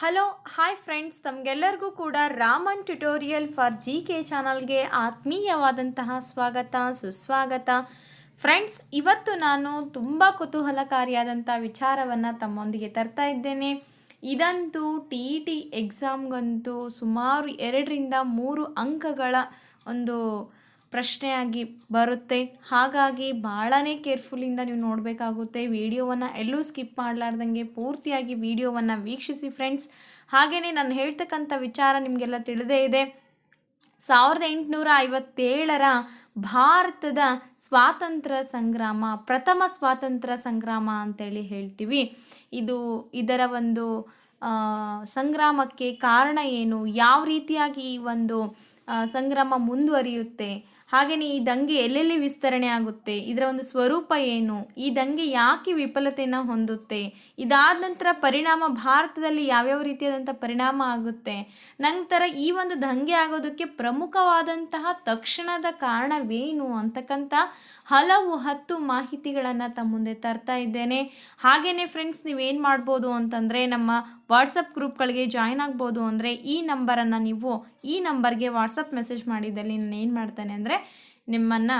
Hello hi friends ತಮಗೆಲ್ಲರಿಗೂ ಕೂಡ Raman tutorial for G K ಚಾನಲ್ಗೆ ಆತ್ಮೀಯವಾದಂತಹ ಸ್ವಾಗತ, ಸುಸ್ವಾಗತ. ಫ್ರೆಂಡ್ಸ್ ಇವತ್ತು ನಾನು ತುಂಬ ಕುತೂಹಲಕಾರಿಯಾದಂಥ ವಿಚಾರವನ್ನು ತಮ್ಮೊಂದಿಗೆ ತರ್ತಾ ಇದ್ದೇನೆ. ಇದಂತೂ ಟಿ ಇ ಟಿ ಎಕ್ಸಾಮ್ಗಂತೂ ಸುಮಾರು ಎರಡರಿಂದ ಮೂರು ಅಂಕಗಳ ಒಂದು ಪ್ರಶ್ನೆಯಾಗಿ ಬರುತ್ತೆ. ಹಾಗಾಗಿ ಭಾಳನೇ ಕೇರ್ಫುಲ್ಲಿಂದ ನೀವು ನೋಡಬೇಕಾಗುತ್ತೆ. ವಿಡಿಯೋವನ್ನು ಎಲ್ಲೂ ಸ್ಕಿಪ್ ಮಾಡಲಾರ್ದಂಗೆ ಪೂರ್ತಿಯಾಗಿ ವಿಡಿಯೋವನ್ನು ವೀಕ್ಷಿಸಿ ಫ್ರೆಂಡ್ಸ್. ಹಾಗೆಯೇ ನಾನು ಹೇಳ್ತಕ್ಕಂಥ ವಿಚಾರ ನಿಮಗೆಲ್ಲ ತಿಳಿದೇ ಇದೆ. ಸಾವಿರದ ಎಂಟುನೂರ ಐವತ್ತೇಳರ ಭಾರತದ ಸ್ವಾತಂತ್ರ್ಯ ಸಂಗ್ರಾಮ, ಪ್ರಥಮ ಸ್ವಾತಂತ್ರ್ಯ ಸಂಗ್ರಾಮ ಅಂತೇಳಿ ಹೇಳ್ತೀವಿ. ಇದು ಇದರ ಒಂದು ಸಂಗ್ರಾಮಕ್ಕೆ ಕಾರಣ ಏನು? ಯಾವ ರೀತಿಯಾಗಿ ಈ ಒಂದು ಸಂಗ್ರಾಮ ಮುಂದುವರಿಯುತ್ತೆ? ಹಾಗೆಯೇ ಈ ದಂಗೆ ಎಲ್ಲೆಲ್ಲಿ ವಿಸ್ತರಣೆ ಆಗುತ್ತೆ? ಇದರ ಒಂದು ಸ್ವರೂಪ ಏನು? ಈ ದಂಗೆ ಯಾಕೆ ವಿಫಲತೆಯನ್ನು ಹೊಂದುತ್ತೆ? ಇದಾದ ನಂತರ ಪರಿಣಾಮ ಭಾರತದಲ್ಲಿ ಯಾವ್ಯಾವ ರೀತಿಯಾದಂಥ ಪರಿಣಾಮ ಆಗುತ್ತೆ? ನಂತರ ಈ ಒಂದು ದಂಗೆ ಆಗೋದಕ್ಕೆ ಪ್ರಮುಖವಾದಂತಹ ತಕ್ಷಣದ ಕಾರಣವೇನು ಅಂತಕ್ಕಂಥ ಹಲವು ಹತ್ತು ಮಾಹಿತಿಗಳನ್ನು ತಮ್ಮ ಮುಂದೆ ತರ್ತಾ ಇದ್ದೇನೆ. ಹಾಗೆಯೇ ಫ್ರೆಂಡ್ಸ್ ನೀವೇನು ಮಾಡ್ಬೋದು ಅಂತಂದರೆ ನಮ್ಮ ವಾಟ್ಸಪ್ ಗ್ರೂಪ್ಗಳಿಗೆ ಜಾಯ್ನ್ ಆಗ್ಬೋದು ಅಂದರೆ ಈ ನಂಬರನ್ನು ನೀವು ಈ ನಂಬರ್ಗೆ ವಾಟ್ಸಪ್ ಮೆಸೇಜ್ ಮಾಡಿದ್ದಲ್ಲಿ ನಾನು ಏನು ಮಾಡ್ತೇನೆ ಅಂದರೆ ನಿಮ್ಮನ್ನು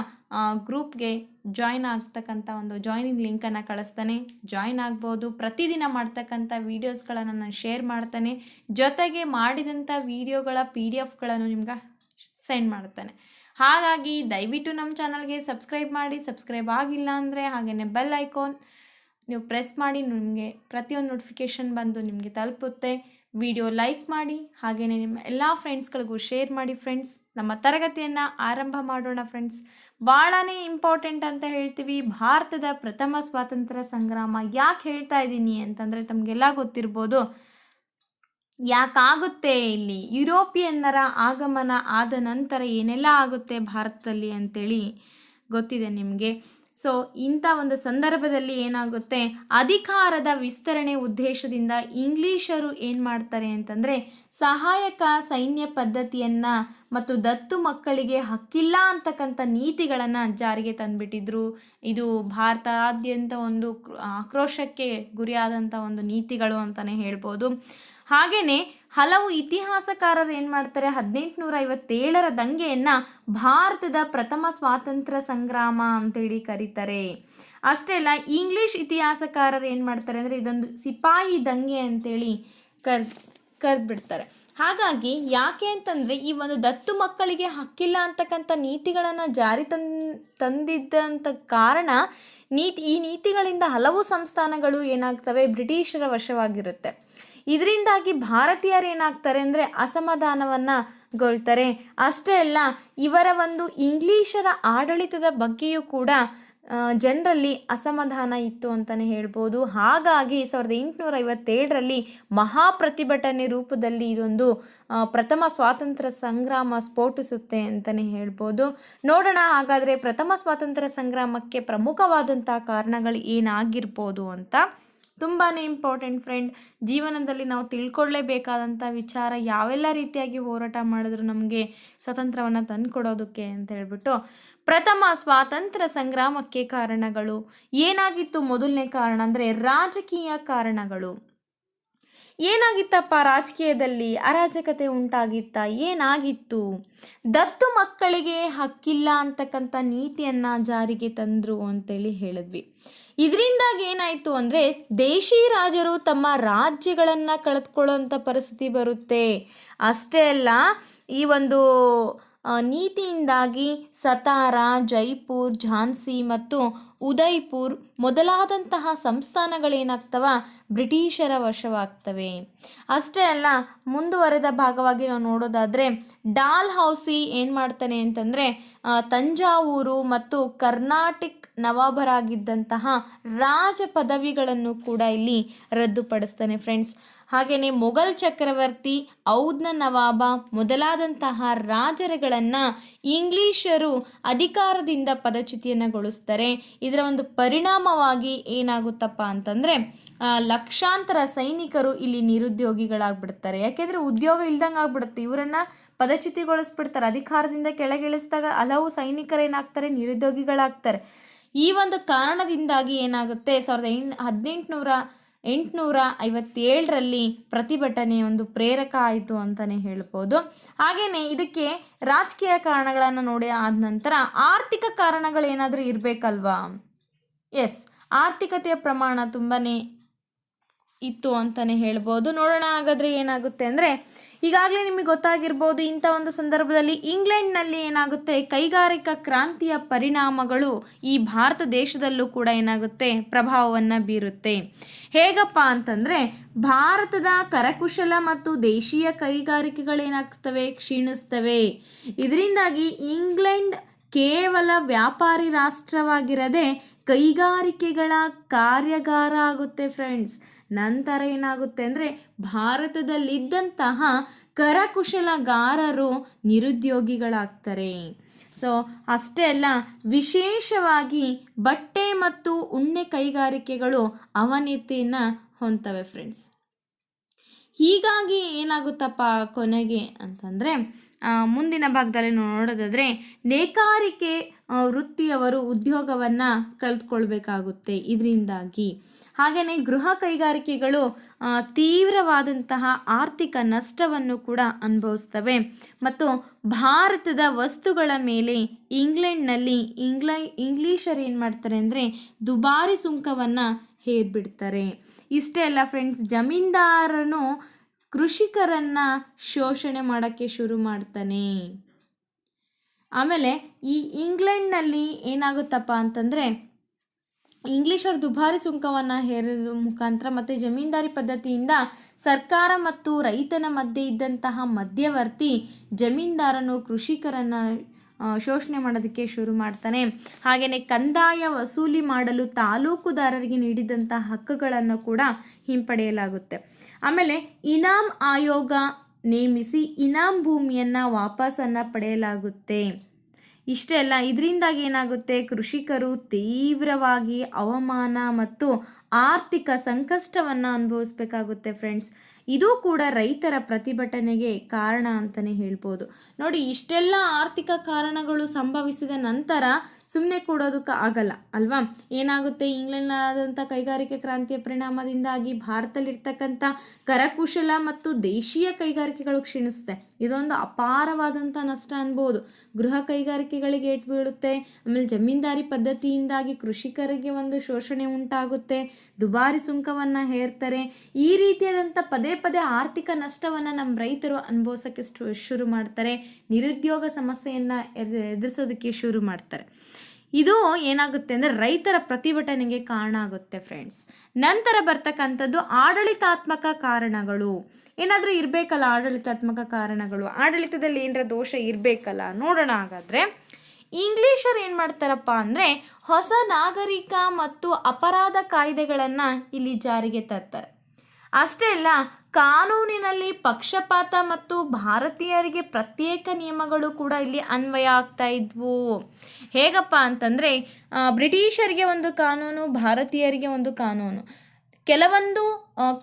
ಗ್ರೂಪ್ಗೆ ಜಾಯ್ನ್ ಆಗ್ತಕ್ಕಂಥ ಒಂದು ಜಾಯ್ನಿಂಗ್ ಲಿಂಕನ್ನು ಕಳಿಸ್ತಾನೆ. ಜಾಯ್ನ್ ಆಗ್ಬೋದು. ಪ್ರತಿದಿನ ಮಾಡ್ತಕ್ಕಂಥ ವೀಡಿಯೋಸ್ಗಳನ್ನು ನಾನು ಶೇರ್ ಮಾಡ್ತಾನೆ. ಜೊತೆಗೆ ಮಾಡಿದಂಥ ವೀಡಿಯೋಗಳ ಪಿ ಡಿ ಎಫ್ಗಳನ್ನು ನಿಮ್ಗೆ ಸೆಂಡ್ ಮಾಡ್ತಾನೆ. ಹಾಗಾಗಿ ದಯವಿಟ್ಟು ನಮ್ಮ ಚಾನಲ್ಗೆ ಸಬ್ಸ್ಕ್ರೈಬ್ ಮಾಡಿ. ಸಬ್ಸ್ಕ್ರೈಬ್ ಆಗಿಲ್ಲ ಅಂದರೆ ಹಾಗೆಯೇ ಬೆಲ್ ಐಕಾನ್ ನೀವು ಪ್ರೆಸ್ ಮಾಡಿ ನಿಮಗೆ ಪ್ರತಿಯೊಂದು ನೋಟಿಫಿಕೇಷನ್ ಬಂದು ನಿಮಗೆ ತಲುಪುತ್ತೆ. ವಿಡಿಯೋ ಲೈಕ್ ಮಾಡಿ ಹಾಗೆಯೇ ನಿಮ್ಮ ಎಲ್ಲ ಫ್ರೆಂಡ್ಸ್ಗಳಿಗೂ ಶೇರ್ ಮಾಡಿ ಫ್ರೆಂಡ್ಸ್. ನಮ್ಮ ತರಗತಿಯನ್ನು ಆರಂಭ ಮಾಡೋಣ ಫ್ರೆಂಡ್ಸ್. ಭಾಳನೇ ಇಂಪಾರ್ಟೆಂಟ್ ಅಂತ ಹೇಳ್ತೀವಿ. ಭಾರತದ ಪ್ರಥಮ ಸ್ವಾತಂತ್ರ್ಯ ಸಂಗ್ರಾಮ ಯಾಕೆ ಹೇಳ್ತಾ ಇದ್ದೀನಿ ಅಂತಂದರೆ ತಮಗೆಲ್ಲ ಗೊತ್ತಿರ್ಬೋದು. ಯಾಕಾಗುತ್ತೆ ಇಲ್ಲಿ? ಯುರೋಪಿಯನ್ನರ ಆಗಮನ ಆದ ನಂತರ ಏನೆಲ್ಲ ಆಗುತ್ತೆ ಭಾರತದಲ್ಲಿ ಅಂತೇಳಿ ಗೊತ್ತಿದೆ ನಿಮಗೆ. ಸೊ ಇಂಥ ಒಂದು ಸಂದರ್ಭದಲ್ಲಿ ಏನಾಗುತ್ತೆ? ಅಧಿಕಾರದ ವಿಸ್ತರಣೆ ಉದ್ದೇಶದಿಂದ ಇಂಗ್ಲೀಷರು ಏನು ಮಾಡ್ತಾರೆ ಅಂತಂದರೆ, ಸಹಾಯಕ ಸೈನ್ಯ ಪದ್ಧತಿಯನ್ನು ಮತ್ತು ದತ್ತು ಮಕ್ಕಳಿಗೆ ಹಕ್ಕಿಲ್ಲ ಅಂತಕ್ಕಂಥ ನೀತಿಗಳನ್ನು ಜಾರಿಗೆ ತಂದುಬಿಟ್ಟಿದ್ರು. ಇದು ಭಾರತಾದ್ಯಂತ ಒಂದು ಕ್ರ- ಆಕ್ರೋಶಕ್ಕೆ ಗುರಿಯಾದಂಥ ಒಂದು ನೀತಿಗಳು ಅಂತಲೇ ಹೇಳ್ಬೋದು. ಹಾಗೆಯೇ ಹಲವು ಇತಿಹಾಸಕಾರರು ಏನು ಮಾಡ್ತಾರೆ? ಹದಿನೆಂಟುನೂರ ಐವತ್ತೇಳರ ದಂಗೆಯನ್ನು ಭಾರತದ ಪ್ರಥಮ ಸ್ವಾತಂತ್ರ್ಯ ಸಂಗ್ರಾಮ ಅಂತೇಳಿ ಕರೀತಾರೆ. ಅಷ್ಟೇ ಅಲ್ಲ, ಇಂಗ್ಲಿಷ್ ಇತಿಹಾಸಕಾರರು ಏನು ಮಾಡ್ತಾರೆ ಅಂದರೆ ಇದೊಂದು ಸಿಪಾಯಿ ದಂಗೆ ಅಂತೇಳಿ ಕರ್, ಕರೆದ್ಬಿಡ್ತಾರೆ. ಹಾಗಾಗಿ ಯಾಕೆ ಅಂತಂದರೆ ಈ ಒಂದು ದತ್ತು ಮಕ್ಕಳಿಗೆ ಹಕ್ಕಿಲ್ಲ ಅಂತಕ್ಕಂಥ ನೀತಿಗಳನ್ನು ಜಾರಿ ತನ್ ತಂದಿದ್ದಂಥ ಕಾರಣ ನೀತಿ, ಈ ನೀತಿಗಳಿಂದ ಹಲವು ಸಂಸ್ಥಾನಗಳು ಏನಾಗ್ತವೆ? ಬ್ರಿಟಿಷರ ವಶವಾಗಿರುತ್ತೆ. ಇದರಿಂದಾಗಿ ಭಾರತೀಯರು ಏನಾಗ್ತಾರೆ ಅಂದರೆ ಅಸಮಾಧಾನವನ್ನು ಗೊಳ್ತಾರೆ ಅಷ್ಟೇ ಅಲ್ಲ, ಇವರ ಒಂದು ಇಂಗ್ಲಿಷರ ಆಡಳಿತದ ಬಗ್ಗೆಯೂ ಕೂಡ ಜನರಲ್ಲಿ ಅಸಮಾಧಾನ ಇತ್ತು ಅಂತಲೇ ಹೇಳ್ಬೋದು. ಹಾಗಾಗಿ ಸಾವಿರದ ಎಂಟುನೂರ ಐವತ್ತೇಳರಲ್ಲಿ ಮಹಾಪ್ರತಿಭಟನೆ ರೂಪದಲ್ಲಿ ಇದೊಂದು ಪ್ರಥಮ ಸ್ವಾತಂತ್ರ್ಯ ಸಂಗ್ರಾಮ ಸ್ಫೋಟಿಸುತ್ತೆ ಅಂತಲೇ ಹೇಳ್ಬೋದು. ನೋಡೋಣ, ಹಾಗಾದರೆ ಪ್ರಥಮ ಸ್ವಾತಂತ್ರ್ಯ ಸಂಗ್ರಾಮಕ್ಕೆ ಪ್ರಮುಖವಾದಂಥ ಕಾರಣಗಳು ಏನಾಗಿರ್ಬೋದು ಅಂತ. ತುಂಬಾ ಇಂಪಾರ್ಟೆಂಟ್ ಫ್ರೆಂಡ್ ಜೀವನದಲ್ಲಿ ನಾವು ತಿಳ್ಕೊಳ್ಳೇಬೇಕಾದಂಥ ವಿಚಾರ ಯಾವೆಲ್ಲ ರೀತಿಯಾಗಿ ಹೋರಾಟ ಮಾಡಿದ್ರು ನಮಗೆ ಸ್ವತಂತ್ರವನ್ನು ತಂದುಕೊಡೋದಕ್ಕೆ ಅಂತ ಹೇಳ್ಬಿಟ್ಟು, ಪ್ರಥಮ ಸ್ವಾತಂತ್ರ್ಯ ಸಂಗ್ರಾಮಕ್ಕೆ ಕಾರಣಗಳು. ಏನಾಗಿತ್ತು ಮೊದಲನೇ ಕಾರಣ ಅಂದರೆ ರಾಜಕೀಯ ಕಾರಣಗಳು. ಏನಾಗಿತ್ತಪ್ಪ ರಾಜಕೀಯದಲ್ಲಿ? ಅರಾಜಕತೆ ಉಂಟಾಗಿತ್ತ, ಏನಾಗಿತ್ತು? ದತ್ತು ಮಕ್ಕಳಿಗೆ ಹಕ್ಕಿಲ್ಲ ಅಂತಕ್ಕಂಥ ನೀತಿಯನ್ನು ಜಾರಿಗೆ ತಂದರು ಅಂತೇಳಿ ಹೇಳಿದ್ವಿ. ಇದರಿಂದಾಗಿ ಏನಾಯಿತು ಅಂದರೆ, ದೇಶಿ ರಾಜರು ತಮ್ಮ ರಾಜ್ಯಗಳನ್ನು ಕಳೆದುಕೊಳ್ಳೋಂಥ ಪರಿಸ್ಥಿತಿ ಬರುತ್ತೆ. ಅಷ್ಟೇ ಅಲ್ಲ, ಈ ಒಂದು ನೀತಿಯಿಂದಾಗಿ ಸತಾರಾ, ಜೈಪುರ್, ಝಾನ್ಸಿ ಮತ್ತು ಉದಯ್ಪುರ್ ಮೊದಲಾದಂತಹ ಸಂಸ್ಥಾನಗಳೇನಾಗ್ತವ? ಬ್ರಿಟಿಷರ ವಶವಾಗ್ತವೆ. ಅಷ್ಟೇ ಅಲ್ಲ, ಮುಂದುವರೆದ ಭಾಗವಾಗಿ ನಾವು ನೋಡೋದಾದರೆ ಡಾಲ್ ಹೌಸಿ ಏನು ಮಾಡ್ತಾನೆ ಅಂತಂದರೆ ತಂಜಾವೂರು ಮತ್ತು ಕರ್ನಾಟಿಕ್ ನವಾಬರಾಗಿದ್ದಂತಹ ರಾಜ ಪದವಿಗಳನ್ನು ಕೂಡ ಇಲ್ಲಿ ರದ್ದುಪಡಿಸ್ತಾನೆ ಫ್ರೆಂಡ್ಸ್ ಹಾಗೆಯೇ ಮೊಘಲ್ ಚಕ್ರವರ್ತಿ ಔದ್ನ ನವಾಬ ಮೊದಲಾದಂತಹ ರಾಜರುಗಳನ್ನು ಇಂಗ್ಲಿಷರು ಅಧಿಕಾರದಿಂದ ಪದಚ್ಯುತಿಯನ್ನುಗೊಳಿಸ್ತಾರೆ. ಇದರ ಒಂದು ಪರಿಣಾಮವಾಗಿ ಏನಾಗುತ್ತಪ್ಪ ಅಂತಂದರೆ ಲಕ್ಷಾಂತರ ಸೈನಿಕರು ಇಲ್ಲಿ ನಿರುದ್ಯೋಗಿಗಳಾಗ್ಬಿಡ್ತಾರೆ. ಯಾಕೆಂದರೆ ಉದ್ಯೋಗ ಇಲ್ದಂಗೆ ಆಗ್ಬಿಡುತ್ತೆ. ಇವರನ್ನು ಪದಚ್ಯುತಿಗೊಳಿಸ್ಬಿಡ್ತಾರೆ. ಅಧಿಕಾರದಿಂದ ಕೆಳಗಿಳಿಸಿದಾಗ ಹಲವು ಸೈನಿಕರೇನಾಗ್ತಾರೆ ನಿರುದ್ಯೋಗಿಗಳಾಗ್ತಾರೆ. ಈ ಒಂದು ಕಾರಣದಿಂದಾಗಿ ಏನಾಗುತ್ತೆ? ಸಾವಿರದ ಎಂಟು ಹದಿನೆಂಟುನೂರ ಎಂಟುನೂರ ಐವತ್ತೇಳರಲ್ಲಿ ಪ್ರತಿಭಟನೆ ಒಂದು ಪ್ರೇರಕ ಆಯಿತು ಅಂತಲೇ ಹೇಳ್ಬೋದು. ಹಾಗೆಯೇ ಇದಕ್ಕೆ ರಾಜಕೀಯ ಕಾರಣಗಳನ್ನು ನೋಡಿ ಆದ ನಂತರ ಆರ್ಥಿಕ ಕಾರಣಗಳೇನಾದರೂ ಇರಬೇಕಲ್ವಾ? ಎಸ್ ಆರ್ಥಿಕತೆಯ ಪ್ರಮಾಣ ತುಂಬಾ ಇತ್ತು ಅಂತಲೇ ಹೇಳ್ಬೋದು. ನೋಡೋಣ ಹಾಗಾದರೆ ಏನಾಗುತ್ತೆ ಅಂದರೆ ಈಗಾಗಲೇ ನಿಮಗೆ ಗೊತ್ತಾಗಿರ್ಬೋದು, ಇಂಥ ಒಂದು ಸಂದರ್ಭದಲ್ಲಿ ಇಂಗ್ಲೆಂಡ್ನಲ್ಲಿ ಏನಾಗುತ್ತೆ? ಕೈಗಾರಿಕಾ ಕ್ರಾಂತಿಯ ಪರಿಣಾಮಗಳು ಈ ಭಾರತ ದೇಶದಲ್ಲೂ ಕೂಡ ಏನಾಗುತ್ತೆ? ಪ್ರಭಾವವನ್ನು ಬೀರುತ್ತೆ. ಹೇಗಪ್ಪ ಅಂತಂದರೆ, ಭಾರತದ ಕರಕುಶಲ ಮತ್ತು ದೇಶೀಯ ಕೈಗಾರಿಕೆಗಳೇನಾಗ್ತವೆ ಕ್ಷೀಣಿಸ್ತವೆ. ಇದರಿಂದಾಗಿ ಇಂಗ್ಲೆಂಡ್ ಕೇವಲ ವ್ಯಾಪಾರಿ ರಾಷ್ಟ್ರವಾಗಿರದೆ ಕೈಗಾರಿಕೆಗಳ ಕಾರ್ಯಾಗಾರ ಆಗುತ್ತೆ ಫ್ರೆಂಡ್ಸ್ ನಂತರ ಏನಾಗುತ್ತೆ ಅಂದರೆ ಭಾರತದಲ್ಲಿದ್ದಂತಹ ಕರಕುಶಲಗಾರರು ನಿರುದ್ಯೋಗಿಗಳಾಗ್ತಾರೆ. ಸೊ ಅಷ್ಟೇ ಅಲ್ಲ, ವಿಶೇಷವಾಗಿ ಬಟ್ಟೆ ಮತ್ತು ಉಣ್ಣೆ ಕೈಗಾರಿಕೆಗಳು ಅವನತಿಯನ್ನು ಹೊಂತವೆ ಫ್ರೆಂಡ್ಸ್ ಹೀಗಾಗಿ ಏನಾಗುತ್ತಪ್ಪ ಕೊನೆಗೆ ಅಂತಂದರೆ ಮುಂದಿನ ಭಾಗದಲ್ಲಿ ನೋಡೋದಾದರೆ ನೇಕಾರಿಕೆ ವೃತ್ತಿಯವರು ಉದ್ಯೋಗವನ್ನು ಕಳೆದುಕೊಳ್ಬೇಕಾಗುತ್ತೆ ಇದರಿಂದಾಗಿ. ಹಾಗೆಯೇ ಗೃಹ ಕೈಗಾರಿಕೆಗಳು ತೀವ್ರವಾದಂತಹ ಆರ್ಥಿಕ ನಷ್ಟವನ್ನು ಕೂಡ ಅನುಭವಿಸ್ತವೆ. ಮತ್ತು ಭಾರತದ ವಸ್ತುಗಳ ಮೇಲೆ ಇಂಗ್ಲೆಂಡ್ನಲ್ಲಿ ಇಂಗ್ಲ, ಇಂಗ್ಲೀಷರು ಏನು ಮಾಡ್ತಾರೆ ಅಂದರೆ ದುಬಾರಿ ಸುಂಕವನ್ನು ಹೇರ್ಬಿಡ್ತಾರೆ. ಇಷ್ಟೇ ಅಲ್ಲ ಫ್ರೆಂಡ್ಸ್ ಜಮೀನ್ದಾರನು ಕೃಷಿಕರನ್ನು ಶೋಷಣೆ ಮಾಡೋಕ್ಕೆ ಶುರು ಮಾಡ್ತಾನೆ. ಆಮೇಲೆ ಈ ಇಂಗ್ಲೆಂಡ್ನಲ್ಲಿ ಏನಾಗುತ್ತಪ್ಪ ಅಂತಂದರೆ, ಇಂಗ್ಲಿಷರು ದುಬಾರಿ ಸುಂಕವನ್ನು ಹೇರಿದ ಮುಖಾಂತರ ಮತ್ತು ಜಮೀನ್ದಾರಿ ಪದ್ಧತಿಯಿಂದ ಸರ್ಕಾರ ಮತ್ತು ರೈತನ ಮಧ್ಯೆ ಇದ್ದಂತಹ ಮಧ್ಯವರ್ತಿ ಜಮೀನ್ದಾರನು ಕೃಷಿಕರನ್ನು ಶೋಷಣೆ ಮಾಡೋದಕ್ಕೆ ಶುರು ಮಾಡ್ತಾನೆ. ಹಾಗೆಯೇ ಕಂದಾಯ ವಸೂಲಿ ಮಾಡಲು ತಾಲೂಕುದಾರರಿಗೆ ನೀಡಿದಂಥ ಹಕ್ಕುಗಳನ್ನು ಕೂಡ ಹಿಂಪಡೆಯಲಾಗುತ್ತೆ. ಆಮೇಲೆ ಇನಾಮ್ ಆಯೋಗ ನೇಮಿಸಿ ಇನಾಮ್ ಭೂಮಿಯನ್ನು ವಾಪಸನ್ನು ಪಡೆಯಲಾಗುತ್ತೆ. ಇಷ್ಟೇ ಅಲ್ಲ, ಇದರಿಂದಾಗಿ ಏನಾಗುತ್ತೆ? ಕೃಷಿಕರು ತೀವ್ರವಾಗಿ ಅವಮಾನ ಮತ್ತು ಆರ್ಥಿಕ ಸಂಕಷ್ಟವನ್ನು ಅನುಭವಿಸ್ಬೇಕಾಗುತ್ತೆ ಫ್ರೆಂಡ್ಸ್ ಇದು ಕೂಡ ರೈತರ ಪ್ರತಿಭಟನೆಗೆ ಕಾರಣ ಅಂತಲೇ ಹೇಳ್ಬೋದು. ನೋಡಿ ಇಷ್ಟೆಲ್ಲ ಆರ್ಥಿಕ ಕಾರಣಗಳು ಸಂಭವಿಸಿದ ನಂತರ ಸುಮ್ಮನೆ ಕೊಡೋದಕ್ಕೆ ಆಗಲ್ಲ, ಅಲ್ವಾ? ಏನಾಗುತ್ತೆ? ಇಂಗ್ಲೆಂಡ್ನಾದಂಥ ಕೈಗಾರಿಕೆ ಕ್ರಾಂತಿಯ ಪರಿಣಾಮದಿಂದಾಗಿ ಭಾರತದಲ್ಲಿರ್ತಕ್ಕಂಥ ಕರಕುಶಲ ಮತ್ತು ದೇಶೀಯ ಕೈಗಾರಿಕೆಗಳು ಕ್ಷೀಣಿಸುತ್ತೆ. ಇದೊಂದು ಅಪಾರವಾದಂಥ ನಷ್ಟ ಅನ್ಬೋದು. ಗೃಹ ಕೈಗಾರಿಕೆಗಳಿಗೆ ಏಟು ಬೀಳುತ್ತೆ, ಆಮೇಲೆ ಜಮೀನ್ದಾರಿ ಪದ್ಧತಿಯಿಂದಾಗಿ ಕೃಷಿಕರಿಗೆ ಒಂದು ಶೋಷಣೆ ಉಂಟಾಗುತ್ತೆ, ದುಬಾರಿ ಸುಂಕವನ್ನು ಹೇರ್ತಾರೆ. ಈ ರೀತಿಯಾದಂಥ ಪದೇ ಪದೇ ಆರ್ಥಿಕ ನಷ್ಟವನ್ನು ನಮ್ಮ ರೈತರು ಅನುಭವಿಸೋಕ್ಕೆ ಶುರು ಮಾಡ್ತಾರೆ. ನಿರುದ್ಯೋಗ ಸಮಸ್ಯೆಯನ್ನು ಎದ್- ಎದುರಿಸೋದಕ್ಕೆ ಶುರು ಮಾಡ್ತಾರೆ. ಇದು ಏನಾಗುತ್ತೆ ಅಂದರೆ ರೈತರ ಪ್ರತಿಭಟನೆಗೆ ಕಾರಣ ಆಗುತ್ತೆ ಫ್ರೆಂಡ್ಸ್ ನಂತರ ಬರ್ತಕ್ಕಂಥದ್ದು ಆಡಳಿತಾತ್ಮಕ ಕಾರಣಗಳು. ಏನಾದರೂ ಇರಬೇಕಲ್ಲ ಆಡಳಿತಾತ್ಮಕ ಕಾರಣಗಳು. ಆಡಳಿತದಲ್ಲಿ ಏನರ ದೋಷ ಇರಬೇಕಲ್ಲ. ನೋಡೋಣ ಹಾಗಾದರೆ, ಇಂಗ್ಲೀಷರು ಏನು ಮಾಡ್ತಾರಪ್ಪ ಅಂದರೆ ಹೊಸ ನಾಗರಿಕ ಮತ್ತು ಅಪರಾಧ ಕಾಯ್ದೆಗಳನ್ನು ಇಲ್ಲಿ ಜಾರಿಗೆ ತರ್ತಾರೆ. ಅಷ್ಟೇ ಅಲ್ಲ ಕಾನೂನಿನಲ್ಲಿ ಪಕ್ಷಪಾತ ಮತ್ತು ಭಾರತೀಯರಿಗೆ ಪ್ರತ್ಯೇಕ ನಿಯಮಗಳು ಕೂಡ ಇಲ್ಲಿ ಅನ್ವಯ ಆಗ್ತಾ ಇದ್ವು. ಹೇಗಪ್ಪ ಅಂತಂದರೆ ಬ್ರಿಟಿಷರಿಗೆ ಒಂದು ಕಾನೂನು, ಭಾರತೀಯರಿಗೆ ಒಂದು ಕಾನೂನು. ಕೆಲವೊಂದು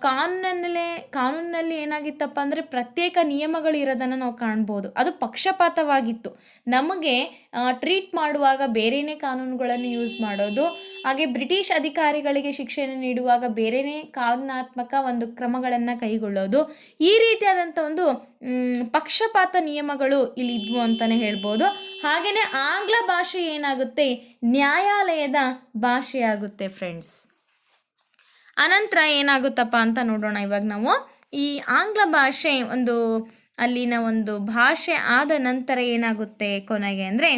ಕಾನೂನಲ್ಲೇ, ಕಾನೂನಿನಲ್ಲಿ ಏನಾಗಿತ್ತಪ್ಪ ಅಂದರೆ ಪ್ರತ್ಯೇಕ ನಿಯಮಗಳು ಇರೋದನ್ನು ನಾವು ಕಾಣ್ಬೋದು. ಅದು ಪಕ್ಷಪಾತವಾಗಿತ್ತು. ನಮಗೆ ಟ್ರೀಟ್ ಮಾಡುವಾಗ ಬೇರೆಯೇ ಕಾನೂನುಗಳನ್ನು ಯೂಸ್ ಮಾಡೋದು, ಹಾಗೆ ಬ್ರಿಟಿಷ್ ಅಧಿಕಾರಿಗಳಿಗೆ ಶಿಕ್ಷೆಯನ್ನು ನೀಡುವಾಗ ಬೇರೆಯೇ ಕಾನೂನಾತ್ಮಕ ಒಂದು ಕ್ರಮಗಳನ್ನು ಕೈಗೊಳ್ಳೋದು, ಈ ರೀತಿಯಾದಂಥ ಒಂದು ಪಕ್ಷಪಾತ ನಿಯಮಗಳು ಇಲ್ಲಿ ಇದ್ವು ಅಂತಲೇ ಹೇಳ್ಬೋದು. ಹಾಗೆಯೇ ಆಂಗ್ಲ ಭಾಷೆ ಏನಾಗುತ್ತೆ? ನ್ಯಾಯಾಲಯದ ಭಾಷೆಯಾಗುತ್ತೆ ಫ್ರೆಂಡ್ಸ್ ಅನಂತರ ಏನಾಗುತ್ತಪ್ಪ ಅಂತ ನೋಡೋಣ ಇವಾಗ ನಾವು. ಈ ಆಂಗ್ಲ ಭಾಷೆ ಒಂದು, ಅಲ್ಲಿನ ಒಂದು ಭಾಷೆ ಆದ ನಂತರ ಏನಾಗುತ್ತೆ ಕೊನೆಗೆ ಅಂದರೆ,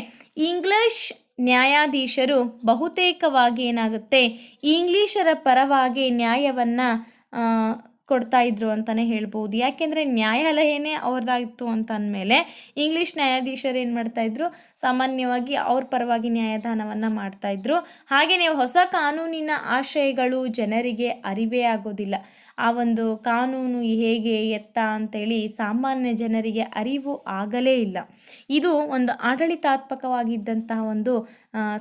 ಇಂಗ್ಲಿಷ್ ನ್ಯಾಯಾಧೀಶರು ಬಹುತೇಕವಾಗಿ ಏನಾಗುತ್ತೆ, ಇಂಗ್ಲೀಷರ ಪರವಾಗಿ ನ್ಯಾಯವನ್ನು ಕೊಡ್ತಾ ಇದ್ರು ಅಂತಲೇ ಹೇಳ್ಬೋದು. ಯಾಕೆಂದರೆ ನ್ಯಾಯಾಲಯನೇ ಅವ್ರದ್ದಾಗಿತ್ತು ಅಂತ ಅಂದಮೇಲೆ ಇಂಗ್ಲೀಷ್ ನ್ಯಾಯಾಧೀಶರು ಏನು ಮಾಡ್ತಾಯಿದ್ರು ಸಾಮಾನ್ಯವಾಗಿ ಅವ್ರ ಪರವಾಗಿ ನ್ಯಾಯದಾನವನ್ನು ಮಾಡ್ತಾಯಿದ್ರು ಹಾಗೆಯೇ ಹೊಸ ಕಾನೂನಿನ ಆಶಯಗಳು ಜನರಿಗೆ ಅರಿವೇ ಆಗೋದಿಲ್ಲ. ಆ ಒಂದು ಕಾನೂನು ಹೇಗೆ ಎತ್ತ ಅಂತೇಳಿ ಸಾಮಾನ್ಯ ಜನರಿಗೆ ಅರಿವು ಆಗಲೇ ಇಲ್ಲ. ಇದು ಒಂದು ಆಡಳಿತಾತ್ಮಕವಾಗಿದ್ದಂತಹ ಒಂದು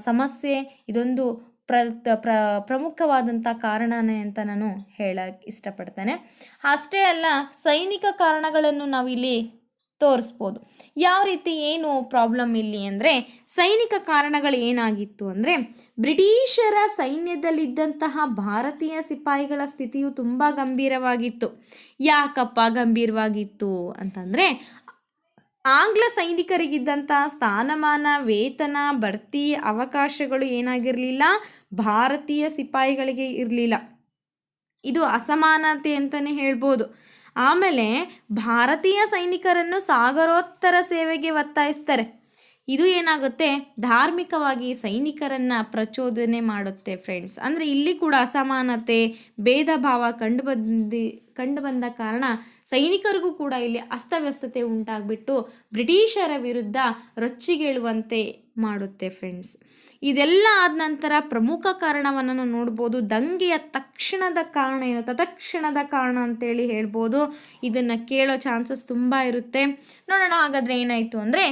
ಸಮಸ್ಯೆ, ಇದೊಂದು ಪ್ರ ಪ್ರ, ಪ್ರಮುಖವಾದಂಥ ಕಾರಣನೇ ಅಂತ ನಾನು ಹೇಳಕ್ಕೆ ಇಷ್ಟಪಡ್ತೇನೆ. ಅಷ್ಟೇ ಅಲ್ಲ, ಸೈನಿಕ ಕಾರಣಗಳನ್ನು ನಾವಿಲ್ಲಿ ತೋರಿಸ್ಬೋದು. ಯಾವ ರೀತಿ ಏನು ಪ್ರಾಬ್ಲಮ್ ಇಲ್ಲಿ ಅಂದರೆ, ಸೈನಿಕ ಕಾರಣಗಳು ಏನಾಗಿತ್ತು ಅಂದರೆ, ಬ್ರಿಟಿಷರ ಸೈನ್ಯದಲ್ಲಿದ್ದಂತಹ ಭಾರತೀಯ ಸಿಪಾಯಿಗಳ ಸ್ಥಿತಿಯು ತುಂಬ ಗಂಭೀರವಾಗಿತ್ತು. ಯಾಕಪ್ಪ ಗಂಭೀರವಾಗಿತ್ತು ಅಂತಂದರೆ, ಆಂಗ್ಲ ಸೈನಿಕರಿಗಿದ್ದಂಥ ಸ್ಥಾನಮಾನ, ವೇತನ ಬಡ್ತಿ ಅವಕಾಶಗಳು ಏನಾಗಿರಲಿಲ್ಲ. ಭಾರತೀಯ ಸಿಪಾಯಿಗಳಿಗೆ ಇರಲಿಲ್ಲ. ಇದು ಅಸಮಾನತೆ ಅಂತಲೇ ಹೇಳ್ಬೋದು. ಆಮೇಲೆ ಭಾರತೀಯ ಸೈನಿಕರನ್ನು ಸಾಗರೋತ್ತರ ಸೇವೆಗೆ ಒತ್ತಾಯಿಸ್ತಾರೆ. ಇದು ಏನಾಗುತ್ತೆ? ಧಾರ್ಮಿಕವಾಗಿ ಸೈನಿಕರನ್ನು ಪ್ರಚೋದನೆ ಮಾಡುತ್ತೆ ಫ್ರೆಂಡ್ಸ್ ಅಂದರೆ ಇಲ್ಲಿ ಕೂಡ ಅಸಮಾನತೆ ಭೇದ ಭಾವ ಕಂಡು ಬಂದಿ ಕಂಡು ಬಂದ ಕಾರಣ ಸೈನಿಕರಿಗೂ ಕೂಡ ಇಲ್ಲಿ ಅಸ್ತವ್ಯಸ್ತತೆ ಉಂಟಾಗ್ಬಿಟ್ಟು ಬ್ರಿಟಿಷರ ವಿರುದ್ಧ ರೊಚ್ಚಿಗೇಳುವಂತೆ ಮಾಡುತ್ತೆ ಫ್ರೆಂಡ್ಸ್ ಇದೆಲ್ಲ ಆದ ನಂತರ ಪ್ರಮುಖ ಕಾರಣವನ್ನು ನಾವು ನೋಡ್ಬೋದು. ದಂಗೆಯ ತಕ್ಷಣದ ಕಾರಣ ಏನು? ತತ್ಕ್ಷಣದ ಕಾರಣ ಅಂತೇಳಿ ಹೇಳ್ಬೋದು. ಇದನ್ನು ಕೇಳೋ ಚಾನ್ಸಸ್ ತುಂಬ ಇರುತ್ತೆ. ನೋಡೋಣ ಹಾಗಾದರೆ ಏನಾಯಿತು ಅಂದರೆ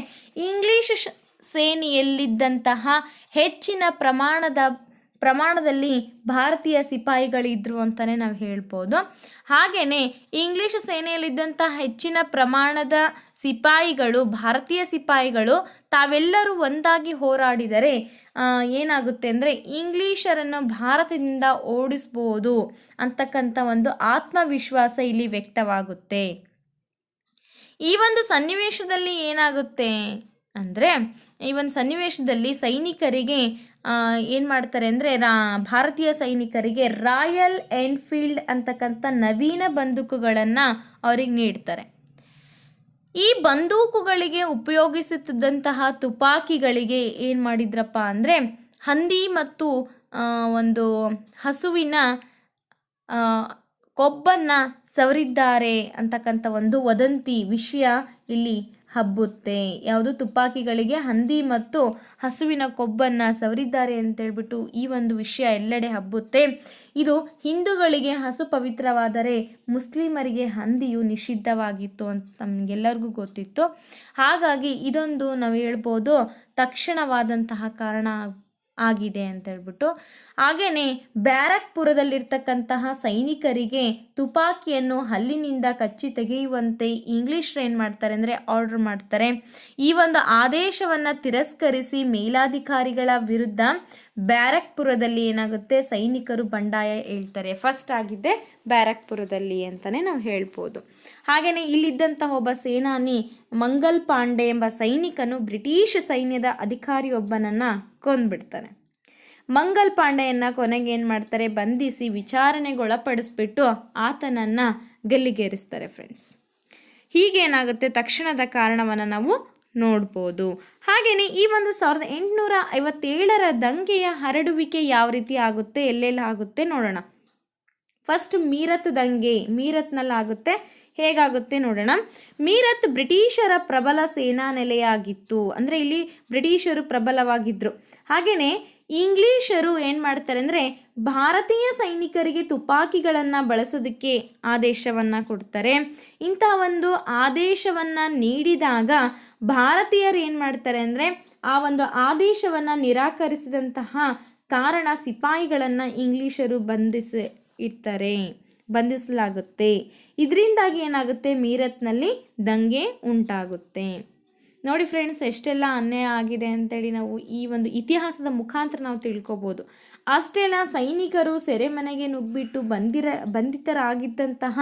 ಇಂಗ್ಲೀಷ್ ಸೇನೆಯಲ್ಲಿದ್ದಂತಹ ಹೆಚ್ಚಿನ ಪ್ರಮಾಣದ ಪ್ರಮಾಣದಲ್ಲಿ ಭಾರತೀಯ ಸಿಪಾಯಿಗಳಿದ್ರು ಅಂತಲೇ ನಾವು ಹೇಳ್ಬೋದು. ಹಾಗೆಯೇ ಇಂಗ್ಲಿಷ್ ಸೇನೆಯಲ್ಲಿದ್ದಂತಹ ಹೆಚ್ಚಿನ ಪ್ರಮಾಣದ ಸಿಪಾಯಿಗಳು, ಭಾರತೀಯ ಸಿಪಾಯಿಗಳು ತಾವೆಲ್ಲರೂ ಒಂದಾಗಿ ಹೋರಾಡಿದರೆ ಏನಾಗುತ್ತೆ ಅಂದರೆ ಇಂಗ್ಲೀಷರನ್ನು ಭಾರತದಿಂದ ಓಡಿಸ್ಬೋದು ಅಂತಕ್ಕಂಥ ಒಂದು ಆತ್ಮವಿಶ್ವಾಸ ಇಲ್ಲಿ ವ್ಯಕ್ತವಾಗುತ್ತೆ. ಈ ಒಂದು ಸನ್ನಿವೇಶದಲ್ಲಿ ಏನಾಗುತ್ತೆ? ಅಂದರೆ ಈ ಒಂದು ಸನ್ನಿವೇಶದಲ್ಲಿ ಸೈನಿಕರಿಗೆ ಏನು ಮಾಡ್ತಾರೆ ಅಂದರೆ ರಾ, ಭಾರತೀಯ ಸೈನಿಕರಿಗೆ ರಾಯಲ್ ಎನ್ಫೀಲ್ಡ್ ಅಂತಕ್ಕಂಥ ನವೀನ ಬಂದೂಕುಗಳನ್ನು ಅವ್ರಿಗೆ ನೀಡ್ತಾರೆ. ಈ ಬಂದೂಕುಗಳಿಗೆ ಉಪಯೋಗಿಸುತ್ತಿದ್ದಂತಹ ತುಪಾಕಿಗಳಿಗೆ ಏನು ಮಾಡಿದ್ರಪ್ಪ ಅಂದರೆ ಹಂದಿ ಮತ್ತು ಒಂದು ಹಸುವಿನ ಕೊಬ್ಬನ್ನು ಸವರಿದ್ದಾರೆ ಅಂತಕ್ಕಂಥ ಒಂದು ವದಂತಿ ವಿಷಯ ಇಲ್ಲಿ ಹಬ್ಬುತ್ತೆ. ಯಾವುದು? ತುಪ್ಪಾಕಿಗಳಿಗೆ ಹಂದಿ ಮತ್ತು ಹಸುವಿನ ಕೊಬ್ಬನ್ನು ಸವರಿದ್ದಾರೆ ಅಂತೇಳ್ಬಿಟ್ಟು ಈ ಒಂದು ವಿಷಯ ಎಲ್ಲೆಡೆ ಹಬ್ಬುತ್ತೆ. ಇದು ಹಿಂದೂಗಳಿಗೆ ಹಸು ಪವಿತ್ರವಾದರೆ ಮುಸ್ಲಿಮರಿಗೆ ಹಂದಿಯು ನಿಷಿದ್ಧವಾಗಿತ್ತು ಅಂತ ನಮಗೆಲ್ಲರಿಗೂ ಗೊತ್ತಿತ್ತು. ಹಾಗಾಗಿ ಇದೊಂದು ನಾವು ಹೇಳ್ಬೋದು ತಕ್ಷಣವಾದಂತಹ ಕಾರಣ ಆಗಿದೆ ಅಂತ ಹೇಳ್ಬಿಟ್ಟು ಹಾಗೆಯೇ ಬ್ಯಾರಕ್ಪುರದಲ್ಲಿರ್ತಕ್ಕಂತಹ ಸೈನಿಕರಿಗೆ ತುಪಾಕಿಯನ್ನು ಹಲ್ಲಿನಿಂದ ಕಚ್ಚಿ ತೆಗೆಯುವಂತೆ ಇಂಗ್ಲಿಷ್ರು ಏನು ಮಾಡ್ತಾರೆ ಅಂದರೆ ಆರ್ಡರ್ ಮಾಡ್ತಾರೆ. ಈ ಒಂದು ಆದೇಶವನ್ನು ತಿರಸ್ಕರಿಸಿ ಮೇಲಾಧಿಕಾರಿಗಳ ವಿರುದ್ಧ ಬ್ಯಾರಕ್ಪುರದಲ್ಲಿ ಏನಾಗುತ್ತೆ ಸೈನಿಕರು ಬಂಡಾಯ ಹೇಳ್ತಾರೆ. ಫಸ್ಟ್ ಆಗಿದ್ದೆ ಬ್ಯಾರಕ್ಪುರದಲ್ಲಿ ಅಂತಲೇ ನಾವು ಹೇಳ್ಬೋದು. ಹಾಗೆಯೇ ಇಲ್ಲಿದ್ದಂತಹ ಒಬ್ಬ ಸೇನಾನಿ ಮಂಗಲ್ ಪಾಂಡೆ ಎಂಬ ಸೈನಿಕನು ಬ್ರಿಟಿಷ್ ಸೈನ್ಯದ ಅಧಿಕಾರಿಯೊಬ್ಬನನ್ನು ಕೊಂದ್ಬಿಡ್ತಾನೆ. ಮಂಗಲ್ ಪಾಂಡೆಯನ್ನ ಕೊನೆಗೆ ಏನು ಮಾಡ್ತಾರೆ? ಬಂಧಿಸಿ ವಿಚಾರಣೆಗೊಳಪಡಿಸ್ಬಿಟ್ಟು ಆತನನ್ನು ಗಲ್ಲಿಗೇರಿಸ್ತಾರೆ ಫ್ರೆಂಡ್ಸ್ ಹೀಗೇನಾಗುತ್ತೆ? ತಕ್ಷಣದ ಕಾರಣವನ್ನು ನಾವು ನೋಡ್ಬೋದು. ಹಾಗೆಯೇ ಈ ಒಂದು ಸಾವಿರದ ಎಂಟುನೂರ ಐವತ್ತೇಳರ ದಂಗೆಯ ಹರಡುವಿಕೆ ಯಾವ ರೀತಿ ಆಗುತ್ತೆ? ಎಲ್ಲೆಲ್ಲಿ ಆಗುತ್ತೆ ನೋಡೋಣ. ಫಸ್ಟ್ ಮೀರತ್ ದಂಗೆ. ಮೀರತ್ನಲ್ಲಾಗುತ್ತೆ. ಹೇಗಾಗುತ್ತೆ ನೋಡೋಣ. ಮೀರತ್ ಬ್ರಿಟಿಷರ ಪ್ರಬಲ ಸೇನಾ ನೆಲೆಯಾಗಿತ್ತು ಅಂದರೆ ಇಲ್ಲಿ ಬ್ರಿಟಿಷರು ಪ್ರಬಲವಾಗಿದ್ದರು ಹಾಗೆಯೇ ಇಂಗ್ಲಿಷರು ಏನು ಮಾಡ್ತಾರೆ ಅಂದರೆ ಭಾರತೀಯ ಸೈನಿಕರಿಗೆ ತುಪಾಕಿಗಳನ್ನು ಬಳಸೋದಕ್ಕೆ ಆದೇಶವನ್ನು ಕೊಡ್ತಾರೆ. ಇಂಥ ಒಂದು ಆದೇಶವನ್ನು ನೀಡಿದಾಗ ಭಾರತೀಯರು ಏನು ಮಾಡ್ತಾರೆ ಅಂದರೆ ಆ ಒಂದು ಆದೇಶವನ್ನು ನಿರಾಕರಿಸಿದಂತಹ ಕಾರಣ ಸಿಪಾಯಿಗಳನ್ನು ಇಂಗ್ಲೀಷರು ಬಂಧಿಸಿ ಇಡ್ತಾರೆ, ಬಂಧಿಸಲಾಗುತ್ತೆ. ಇದರಿಂದಾಗಿ ಏನಾಗುತ್ತೆ? ಮೀರತ್ನಲ್ಲಿ ದಂಗೆ ಉಂಟಾಗುತ್ತೆ. ನೋಡಿ ಫ್ರೆಂಡ್ಸ್ ಎಷ್ಟೆಲ್ಲ ಅನ್ಯಾಯ ಆಗಿದೆ ಅಂತೇಳಿ ನಾವು ಈ ಒಂದು ಇತಿಹಾಸದ ಮುಖಾಂತರ ನಾವು ತಿಳ್ಕೊಬೋದು. ಅಷ್ಟೆಲ್ಲ ಸೈನಿಕರು ಸೆರೆಮನೆಗೆ ನುಗ್ಗಿಬಿಟ್ಟು ಬಂದಿರ, ಬಂಧಿತರಾಗಿದ್ದಂತಹ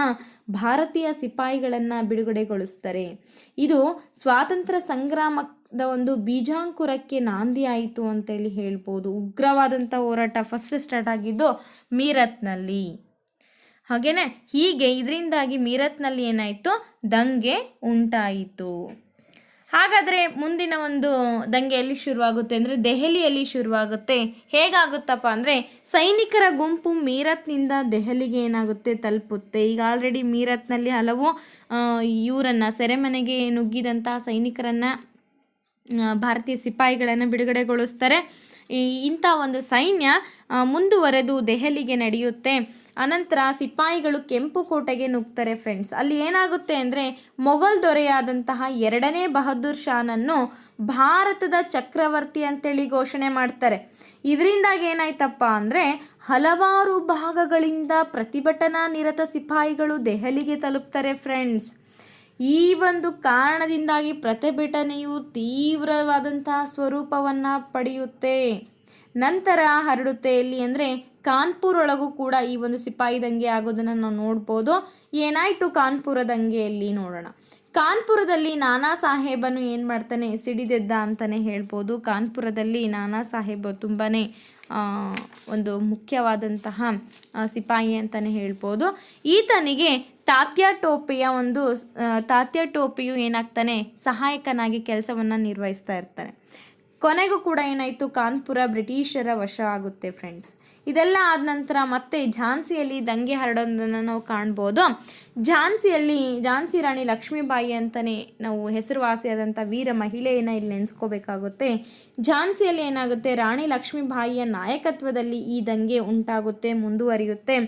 ಭಾರತೀಯ ಸಿಪಾಯಿಗಳನ್ನು ಬಿಡುಗಡೆಗೊಳಿಸ್ತಾರೆ. ಇದು ಸ್ವಾತಂತ್ರ್ಯ ಸಂಗ್ರಾಮದ ಒಂದು ಬೀಜಾಂಕುರಕ್ಕೆ ನಾಂದಿ ಆಯಿತು ಅಂತೇಳಿ ಹೇಳ್ಬೋದು. ಉಗ್ರವಾದಂಥ ಹೋರಾಟ ಫಸ್ಟ್ ಸ್ಟಾರ್ಟ್ ಆಗಿದ್ದು ಮೀರತ್ನಲ್ಲಿ. ಹಾಗೇನೆ, ಹೀಗೆ ಇದರಿಂದಾಗಿ ಮೀರತ್ನಲ್ಲಿ ಏನಾಯಿತು? ದಂಗೆ ಉಂಟಾಯಿತು. ಹಾಗಾದರೆ ಮುಂದಿನ ಒಂದು ದಂಗೆ ಎಲ್ಲಿ ಶುರುವಾಗುತ್ತೆ ಅಂದರೆ ದೆಹಲಿಯಲ್ಲಿ ಶುರುವಾಗುತ್ತೆ. ಹೇಗಾಗುತ್ತಪ್ಪ ಅಂದರೆ ಸೈನಿಕರ ಗುಂಪು ಮೀರತ್ನಿಂದ ದೆಹಲಿಗೆ ಏನಾಗುತ್ತೆ ತಲುಪುತ್ತೆ. ಈಗ ಆಲ್ರೆಡಿ ಮೀರತ್ನಲ್ಲಿ ಹಲವು ಇವರನ್ನು ಸೆರೆಮನೆಗೆ ನುಗ್ಗಿದಂತಹ ಸೈನಿಕರನ್ನು ಭಾರತೀಯ ಸಿಪಾಯಿಗಳನ್ನು ಬಿಡುಗಡೆಗೊಳಿಸ್ತಾರೆ. ಇಂಥ ಒಂದು ಸೈನ್ಯ ಮುಂದುವರೆದು ದೆಹಲಿಗೆ ನಡೆಯುತ್ತೆ. ಅನಂತರ ಸಿಪಾಯಿಗಳು ಕೆಂಪು ಕೋಟೆಗೆ ನುಗ್ತಾರೆ ಫ್ರೆಂಡ್ಸ್ ಅಲ್ಲಿ ಏನಾಗುತ್ತೆ ಅಂದರೆ, ಮೊಘಲ್ ದೊರೆಯಾದಂತಹ ಎರಡನೇ ಬಹದ್ದೂರ್ ಶಾನನ್ನು ಭಾರತದ ಚಕ್ರವರ್ತಿ ಅಂತೇಳಿ ಘೋಷಣೆ ಮಾಡ್ತಾರೆ. ಇದರಿಂದಾಗಿ ಏನಾಯ್ತಪ್ಪ ಅಂದರೆ, ಹಲವಾರು ಭಾಗಗಳಿಂದ ಪ್ರತಿಭಟನಾ ನಿರತ ಸಿಪಾಯಿಗಳು ದೆಹಲಿಗೆ ತಲುಪ್ತಾರೆ ಫ್ರೆಂಡ್ಸ್ ಈ ಒಂದು ಕಾರಣದಿಂದಾಗಿ ಪ್ರತಿಭಟನೆಯು ತೀವ್ರವಾದಂತಹ ಸ್ವರೂಪವನ್ನು ಪಡೆಯುತ್ತೆ. ನಂತರ ಹರಡುತ್ತೆ ಎಲ್ಲಿ ಅಂದರೆ ಕಾನ್ಪುರ್ ಒಳಗೂ ಕೂಡ ಈ ಒಂದು ಸಿಪಾಯಿ ದಂಗೆ ಆಗೋದನ್ನು ನಾವು ನೋಡ್ಬೋದು. ಏನಾಯಿತು ಕಾನ್ಪುರ ದಂಗೆಯಲ್ಲಿ ನೋಡೋಣ. ಕಾನ್ಪುರದಲ್ಲಿ ನಾನಾ ಸಾಹೇಬನು ಏನು ಮಾಡ್ತಾನೆ? ಸಿಡಿದೆದ್ದ ಅಂತಲೇ ಹೇಳ್ಬೋದು. ಕಾನ್ಪುರದಲ್ಲಿ ನಾನಾ ಸಾಹೇಬ ತುಂಬಾ ಒಂದು ಮುಖ್ಯವಾದಂತಹ ಸಿಪಾಯಿ ಅಂತಲೇ ಹೇಳ್ಬೋದು. ಈತನಿಗೆ ತಾತ್ಯ ಟೋಪಿಯ ಒಂದು ತಾತ್ಯ ಟೋಪಿಯು ಏನಾಗ್ತಾನೆ? ಸಹಾಯಕನಾಗಿ ಕೆಲಸವನ್ನು ನಿರ್ವಹಿಸ್ತಾ ಇರ್ತಾನೆ. ಕೊನೆಗೂ ಕೂಡ ಏನಾಯಿತು? ಕಾನ್ಪುರ ಬ್ರಿಟಿಷರ ವಶ ಆಗುತ್ತೆ ಫ್ರೆಂಡ್ಸ್ ಇದೆಲ್ಲ ಆದ ನಂತರ ಮತ್ತೆ ಝಾನ್ಸಿಯಲ್ಲಿ ದಂಗೆ ಹರಡೋದನ್ನು ನಾವು ಕಾಣ್ಬೋದು. ಝಾನ್ಸಿಯಲ್ಲಿ ಝಾನ್ಸಿ ರಾಣಿ ಲಕ್ಷ್ಮೀಬಾಯಿ ಅಂತಲೇ ನಾವು ಹೆಸರುವಾಸಿಯಾದಂಥ ವೀರ ಮಹಿಳೆಯನ್ನು ಇಲ್ಲಿ ನೆನೆಸ್ಕೋಬೇಕಾಗುತ್ತೆ. ಝಾನ್ಸಿಯಲ್ಲಿ ಏನಾಗುತ್ತೆ? ರಾಣಿ ಲಕ್ಷ್ಮೀಬಾಯಿಯ ನಾಯಕತ್ವದಲ್ಲಿ ಈ ದಂಗೆ ಉಂಟಾಗುತ್ತೆ, ಮುಂದುವರಿಯುತ್ತೆ.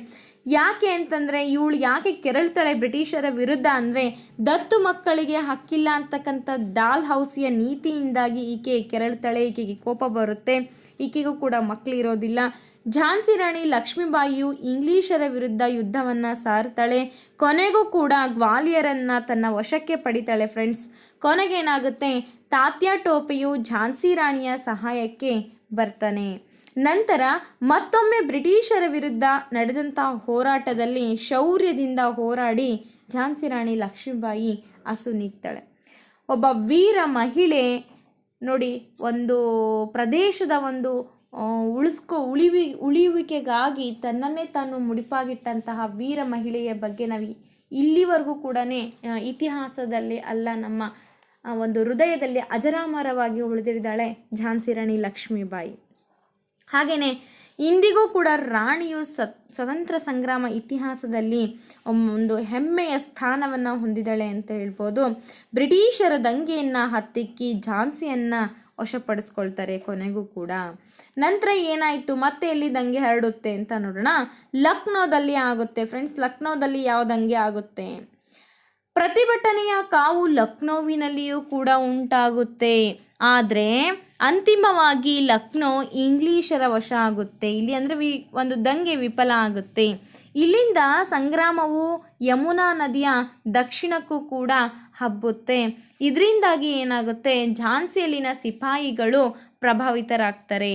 ಯಾಕೆ ಅಂತಂದರೆ ಇವಳು ಯಾಕೆ ಕೆರಳ್ತಾಳೆ ಬ್ರಿಟಿಷರ ವಿರುದ್ಧ ಅಂದರೆ ದತ್ತು ಮಕ್ಕಳಿಗೆ ಹಕ್ಕಿಲ್ಲ ಅಂತಕ್ಕಂಥ ಡಾಲ್ ಹೌಸಿಯ ನೀತಿಯಿಂದಾಗಿ ಈಕೆ ಕೆರಳ್ತಾಳೆ, ಈಕೆಗೆ ಕೋಪ ಬರುತ್ತೆ, ಈಕೆಗೂ ಕೂಡ ಮಕ್ಕಳಿರೋದಿಲ್ಲ ಝಾನ್ಸಿ ರಾಣಿ ಲಕ್ಷ್ಮೀಬಾಯಿಯು ಇಂಗ್ಲೀಷರ ವಿರುದ್ಧ ಯುದ್ಧವನ್ನು ಸಾರ್ತಾಳೆ. ಕೊನೆಗೂ ಕೂಡ ಗ್ವಾಲಿಯರನ್ನು ತನ್ನ ವಶಕ್ಕೆ ಪಡಿತಾಳೆ ಫ್ರೆಂಡ್ಸ್ ಕೊನೆಗೇನಾಗುತ್ತೆ? ತಾತ್ಯಾ ಟೋಪೆಯು ಝಾನ್ಸಿ ರಾಣಿಯ ಸಹಾಯಕ್ಕೆ ಬರ್ತಾನೆ. ನಂತರ ಮತ್ತೊಮ್ಮೆ ಬ್ರಿಟಿಷರ ವಿರುದ್ಧ ನಡೆದಂಥ ಹೋರಾಟದಲ್ಲಿ ಶೌರ್ಯದಿಂದ ಹೋರಾಡಿ ಝಾನ್ಸಿ ರಾಣಿ ಲಕ್ಷ್ಮೀಬಾಯಿ ಅಸುನೀಗ್ತಾಳೆ ಒಬ್ಬ ವೀರ ಮಹಿಳೆ ನೋಡಿ ಒಂದು ಪ್ರದೇಶದ ಒಂದು ಉಳಿಸ್ಕೊ, ಉಳಿವಿ, ಉಳಿಯುವಿಕೆಗಾಗಿ ತನ್ನನ್ನೇ ತಾನು ಮುಡಿಪಾಗಿಟ್ಟಂತಹ ವೀರ ಮಹಿಳೆಯ ಬಗ್ಗೆ ನಾವು ಇಲ್ಲಿವರೆಗೂ ಕೂಡ ಇತಿಹಾಸದಲ್ಲಿ ಅಲ್ಲ ನಮ್ಮ ಒಂದು ಹೃದಯದಲ್ಲಿ ಅಜರಾಮರವಾಗಿ ಉಳಿದಿದ್ದಾಳೆ ಝಾನ್ಸಿ ರಾಣಿ ಲಕ್ಷ್ಮೀಬಾಯಿ. ಹಾಗೆಯೇ ಇಂದಿಗೂ ಕೂಡ ರಾಣಿಯು ಸತ್, ಸ್ವತಂತ್ರ ಸಂಗ್ರಾಮ ಇತಿಹಾಸದಲ್ಲಿ ಒಂದು ಹೆಮ್ಮೆಯ ಸ್ಥಾನವನ್ನು ಹೊಂದಿದ್ದಾಳೆ ಅಂತ ಹೇಳ್ಬೋದು. ಬ್ರಿಟಿಷರ ದಂಗೆಯನ್ನು ಹತ್ತಿಕ್ಕಿ ಝಾನ್ಸಿಯನ್ನು ವಶಪಡಿಸ್ಕೊಳ್ತಾರೆ ಕೊನೆಗೂ ಕೂಡ. ನಂತರ ಏನಾಯಿತು? ಮತ್ತೆ ಎಲ್ಲಿ ದಂಗೆ ಹರಡುತ್ತೆ ಅಂತ ನೋಡೋಣ. ಲಕ್ನೋದಲ್ಲಿ ಆಗುತ್ತೆ. ಫ್ರೆಂಡ್ಸ್, ಲಕ್ನೋದಲ್ಲಿ ಯಾವ ದಂಗೆ ಆಗುತ್ತೆ? ಪ್ರತಿಭಟನೆಯ ಕಾವು ಲಕ್ನೋವಿನಲ್ಲಿಯೂ ಕೂಡ ಉಂಟಾಗುತ್ತೆ. ಆದರೆ ಅಂತಿಮವಾಗಿ ಲಕ್ನೋ ಇಂಗ್ಲೀಷರ ವಶ ಆಗುತ್ತೆ. ಇಲ್ಲಿ ಅಂದರೆ ವಿ, ಒಂದು ದಂಗೆ ವಿಫಲ ಆಗುತ್ತೆ. ಇಲ್ಲಿಂದ ಸಂಗ್ರಾಮವು ಯಮುನಾ ನದಿಯ ದಕ್ಷಿಣಕ್ಕೂ ಕೂಡ ಹಬ್ಬುತ್ತೆ. ಇದರಿಂದಾಗಿ ಏನಾಗುತ್ತೆ? ಝಾನ್ಸಿಯಲ್ಲಿನ ಸಿಪಾಯಿಗಳು ಪ್ರಭಾವಿತರಾಗ್ತಾರೆ.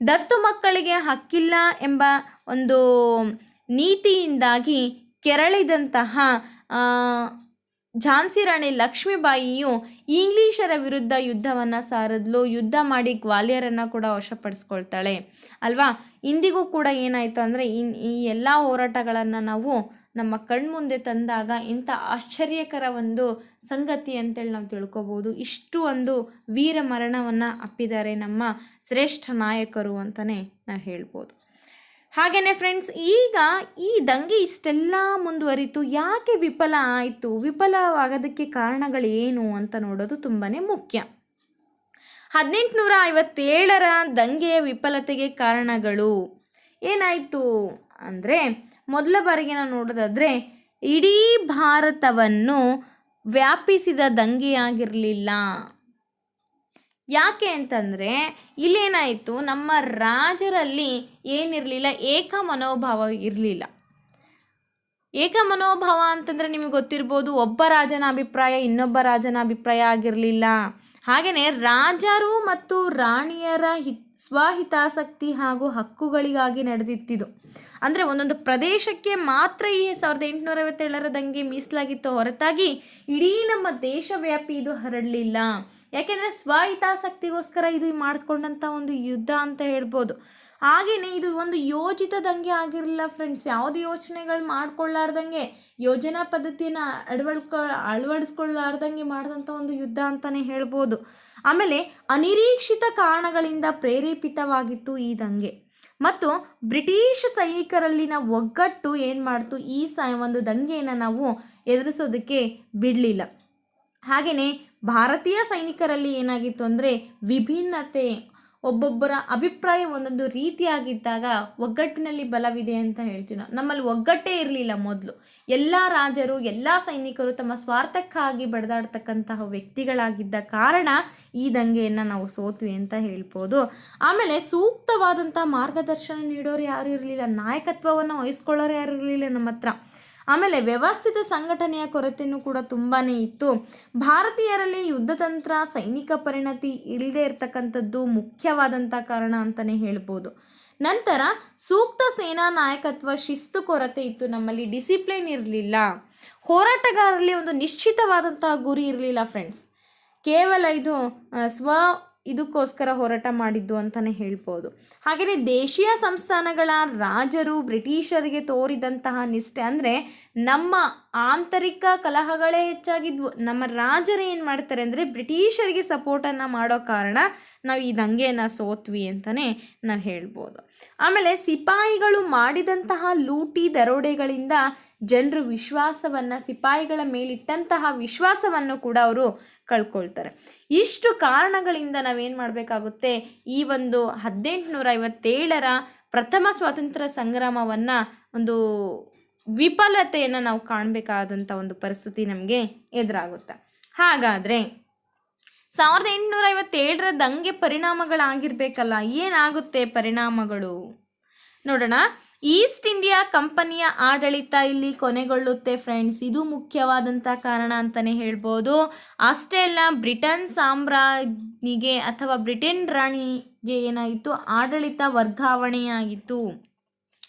ದತ್ತು ಮಕ್ಕಳಿಗೆ ಹಕ್ಕಿಲ್ಲ ಎಂಬ ಒಂದು ನೀತಿಯಿಂದಾಗಿ ಕೆರಳಿದಂತಹ ಝಾನ್ಸಿ ರಾಣಿ ಲಕ್ಷ್ಮೀಬಾಯಿಯು ಇಂಗ್ಲೀಷರ ವಿರುದ್ಧ ಯುದ್ಧವನ್ನು ಸಾರದ್ಲು, ಯುದ್ಧ ಮಾಡಿ ಗ್ವಾಲಿಯರನ್ನು ಕೂಡ ವಶಪಡಿಸ್ಕೊಳ್ತಾಳೆ. ಅಲ್ವಾ? ಇಂದಿಗೂ ಕೂಡ ಏನಾಯಿತು ಅಂದರೆ, ಇನ್, ಈ ಎಲ್ಲ ಹೋರಾಟಗಳನ್ನು ನಾವು ನಮ್ಮ ಕಣ್ಮುಂದೆ ತಂದಾಗ ಇಂಥ ಆಶ್ಚರ್ಯಕರ ಒಂದು ಸಂಗತಿ ಅಂತೇಳಿ ನಾವು ತಿಳ್ಕೊಬೋದು. ಇಷ್ಟು ಒಂದು ವೀರ ಮರಣವನ್ನು ಅಪ್ಪಿದ್ದಾರೆ ನಮ್ಮ ಶ್ರೇಷ್ಠ ನಾಯಕರು ಅಂತಲೇ ನಾವು ಹೇಳ್ಬೋದು. ಹಾಗೆಯೇ ಫ್ರೆಂಡ್ಸ್ ಈಗ ಈ ದಂಗೆ ಇಷ್ಟೆಲ್ಲ ಮುಂದುವರಿತು, ಯಾಕೆ ವಿಫಲ ಆಯಿತು? ವಿಫಲವಾಗೋದಕ್ಕೆ ಕಾರಣಗಳೇನು ಅಂತ ನೋಡೋದು ತುಂಬಾ ಮುಖ್ಯ. ಹದಿನೆಂಟುನೂರ ಐವತ್ತೇಳರ ದಂಗೆಯ ವಿಫಲತೆಗೆ ಕಾರಣಗಳು ಏನಾಯಿತು ಅಂದರೆ, ಮೊದಲ ಬಾರಿಗೆ ನಾವು ನೋಡೋದಾದರೆ, ಇಡೀ ಭಾರತವನ್ನು ವ್ಯಾಪಿಸಿದ ದಂಗೆಯಾಗಿರಲಿಲ್ಲ. ಯಾಕೆ ಅಂತಂದರೆ ಇಲ್ಲೇನಾಯಿತು, ನಮ್ಮ ರಾಜರಲ್ಲಿ ಏನಿರಲಿಲ್ಲ, ಏಕ ಮನೋಭಾವ ಇರಲಿಲ್ಲ. ಏಕ ಮನೋಭಾವ ಅಂತಂದರೆ ನಿಮಗೆ ಗೊತ್ತಿರ್ಬೋದು, ಒಬ್ಬ ರಾಜನ ಅಭಿಪ್ರಾಯ ಇನ್ನೊಬ್ಬ ರಾಜನ ಅಭಿಪ್ರಾಯ ಆಗಿರಲಿಲ್ಲ. ಹಾಗೆಯೇ ರಾಜರು ಮತ್ತು ರಾಣಿಯರ ಹಿತ್ ಸ್ವಹಿತಾಸಕ್ತಿ ಹಾಗೂ ಹಕ್ಕುಗಳಿಗಾಗಿ ನಡೆದಿತ್ತಿದು ಅಂದರೆ ಒಂದೊಂದು ಪ್ರದೇಶಕ್ಕೆ ಮಾತ್ರ ಈ ಸಾವಿರದ ಎಂಟುನೂರ ಐವತ್ತೇಳರ ದಂಗೆ ಮೀಸಲಾಗಿತ್ತು. ಹೊರತಾಗಿ ಇಡೀ ನಮ್ಮ ದೇಶವ್ಯಾಪಿ ಇದು ಹರಡಲಿಲ್ಲ. ಯಾಕೆಂದರೆ ಸ್ವಹಿತಾಸಕ್ತಿಗೋಸ್ಕರ ಇದು ಮಾಡಿಕೊಂಡಂಥ ಒಂದು ಯುದ್ಧ ಅಂತ ಹೇಳ್ಬೋದು. ಹಾಗೆಯೇ ಇದು ಒಂದು ಯೋಜಿತ ದಂಗೆ ಆಗಿರಲಿಲ್ಲ ಫ್ರೆಂಡ್ಸ್ ಯಾವುದು ಯೋಚನೆಗಳು ಮಾಡ್ಕೊಳ್ಳಾರ್ದಂಗೆ, ಯೋಜನಾ ಪದ್ಧತಿಯನ್ನು ಅಳವಡ್ಕೊ, ಅಳವಡಿಸ್ಕೊಳ್ಳಾರ್ದಂಗೆ ಮಾಡಿದಂಥ ಒಂದು ಯುದ್ಧ ಅಂತಲೇ ಹೇಳ್ಬೋದು. ಆಮೇಲೆ ಅನಿರೀಕ್ಷಿತ ಕಾರಣಗಳಿಂದ ಪ್ರೇರೇಪಿತವಾಗಿತ್ತು ಈ ದಂಗೆ. ಮತ್ತು ಬ್ರಿಟಿಷ್ ಸೈನಿಕರಲ್ಲಿನ ಒಗ್ಗಟ್ಟು ಏನು ಮಾಡ್ತು? ಈ ಸ ಒಂದು ದಂಗೆಯನ್ನು ನಾವು ಎದುರಿಸೋದಕ್ಕೆ ಬಿಡಲಿಲ್ಲ. ಹಾಗೆಯೇ ಭಾರತೀಯ ಸೈನಿಕರಲ್ಲಿ ಏನಾಗಿತ್ತು ಅಂದರೆ ವಿಭಿನ್ನತೆ ಒಬ್ಬೊಬ್ಬರ ಅಭಿಪ್ರಾಯ ಒಂದೊಂದು ರೀತಿಯಾಗಿದ್ದಾಗ ಒಗ್ಗಟ್ಟಿನಲ್ಲಿ ಬಲವಿದೆ ಅಂತ ಹೇಳ್ತೀವಿ ನಾವು. ನಮ್ಮಲ್ಲಿ ಒಗ್ಗಟ್ಟೇ ಇರಲಿಲ್ಲ ಮೊದಲು. ಎಲ್ಲ ರಾಜರು, ಎಲ್ಲ ಸೈನಿಕರು ತಮ್ಮ ಸ್ವಾರ್ಥಕ್ಕಾಗಿ ಬಡಿದಾಡ್ತಕ್ಕಂತಹ ವ್ಯಕ್ತಿಗಳಾಗಿದ್ದ ಕಾರಣ ಈ ದಂಗೆಯನ್ನು ನಾವು ಸೋತ್ವಿ ಅಂತ ಹೇಳ್ಬೋದು. ಆಮೇಲೆ ಸೂಕ್ತವಾದಂಥ ಮಾರ್ಗದರ್ಶನ ನೀಡೋರು ಯಾರು ಇರಲಿಲ್ಲ, ನಾಯಕತ್ವವನ್ನು ವಹಿಸ್ಕೊಳ್ಳೋರು ಯಾರು ಇರಲಿಲ್ಲ ನಮ್ಮ ಹತ್ರ. ಆಮೇಲೆ ವ್ಯವಸ್ಥಿತ ಸಂಘಟನೆಯ ಕೊರತೆಯೂ ಕೂಡ ತುಂಬಾ ಇತ್ತು. ಭಾರತೀಯರಲ್ಲಿ ಯುದ್ಧತಂತ್ರ, ಸೈನಿಕ ಪರಿಣತಿ ಇಲ್ಲದೆ ಇರತಕ್ಕಂಥದ್ದು ಮುಖ್ಯವಾದಂಥ ಕಾರಣ ಅಂತಲೇ ಹೇಳ್ಬೋದು. ನಂತರ ಸೂಕ್ತ ಸೇನಾ ನಾಯಕತ್ವ ಶಿಸ್ತು ಕೊರತೆ ಇತ್ತು ನಮ್ಮಲ್ಲಿ, ಡಿಸಿಪ್ಲಿನ್ ಇರಲಿಲ್ಲ. ಹೋರಾಟಗಾರರಲ್ಲಿ ಒಂದು ನಿಶ್ಚಿತವಾದಂತಹ ಗುರಿ ಇರಲಿಲ್ಲ ಫ್ರೆಂಡ್ಸ್. ಕೇವಲ ಇದು ಸ್ವ ಇದಕ್ಕೋಸ್ಕರ ಹೋರಾಟ ಮಾಡಿದ್ದು ಅಂತಲೇ ಹೇಳ್ಬೋದು. ಹಾಗೆಯೇ ದೇಶೀಯ ಸಂಸ್ಥಾನಗಳ ರಾಜರು ಬ್ರಿಟಿಷರಿಗೆ ತೋರಿದಂತಹ ನಿಷ್ಠೆ ಅಂದರೆ ನಮ್ಮ ಆಂತರಿಕ ಕಲಹಗಳೇ ಹೆಚ್ಚಾಗಿದ್ವು. ನಮ್ಮ ರಾಜರು ಏನು ಮಾಡ್ತಾರೆ ಅಂದರೆ ಬ್ರಿಟಿಷರಿಗೆ ಸಪೋರ್ಟನ್ನು ಮಾಡೋ ಕಾರಣ ನಾವು ಈ ದಂಗೆಯನ್ನು ಸೋತ್ವಿ ಅಂತಲೇ ನಾವು ಹೇಳ್ಬೋದು. ಆಮೇಲೆ ಸಿಪಾಯಿಗಳು ಮಾಡಿದಂತಹ ಲೂಟಿ ದರೋಡೆಗಳಿಂದ ಜನರು ವಿಶ್ವಾಸವನ್ನು, ಸಿಪಾಯಿಗಳ ಮೇಲಿಟ್ಟಂತಹ ವಿಶ್ವಾಸವನ್ನು ಕೂಡ ಅವರು ಕಳ್ಕೊಳ್ತಾರೆ. ಇಷ್ಟು ಕಾರಣಗಳಿಂದ ನಾವೇನು ಮಾಡಬೇಕಾಗುತ್ತೆ? ಈ ಒಂದು ಹದಿನೆಂಟುನೂರ ಐವತ್ತೇಳರ ಪ್ರಥಮ ಸ್ವಾತಂತ್ರ್ಯ ಸಂಗ್ರಾಮವನ್ನು ಒಂದು ವಿಫಲತೆಯನ್ನು ನಾವು ಕಾಣಬೇಕಾದಂಥ ಒಂದು ಪರಿಸ್ಥಿತಿ ನಮಗೆ ಎದುರಾಗುತ್ತೆ. ಹಾಗಾದರೆ ಸಾವಿರದ ಎಂಟುನೂರ ಐವತ್ತೇಳರ ದಂಗೆ ಪರಿಣಾಮಗಳಾಗಿರ್ಬೇಕಲ್ಲ, ಏನಾಗುತ್ತೆ ಪರಿಣಾಮಗಳು? ನೋಡೋಣ. ಈಸ್ಟ್ ಇಂಡಿಯಾ ಕಂಪನಿಯ ಆಡಳಿತ ಇಲ್ಲಿ ಕೊನೆಗೊಳ್ಳುತ್ತೆ ಫ್ರೆಂಡ್ಸ್. ಇದು ಮುಖ್ಯವಾದಂಥ ಕಾರಣ ಅಂತಲೇ ಹೇಳ್ಬೋದು. ಅಷ್ಟೇ ಅಲ್ಲ ಬ್ರಿಟನ್ ಸಾಮ್ರಾಜ್ಞಿಗೆ ಅಥವಾ ಬ್ರಿಟನ್ ರಾಣಿಗೆ ಏನಾಯಿತು? ಆಡಳಿತ ವರ್ಗಾವಣೆಯಾಗಿತ್ತು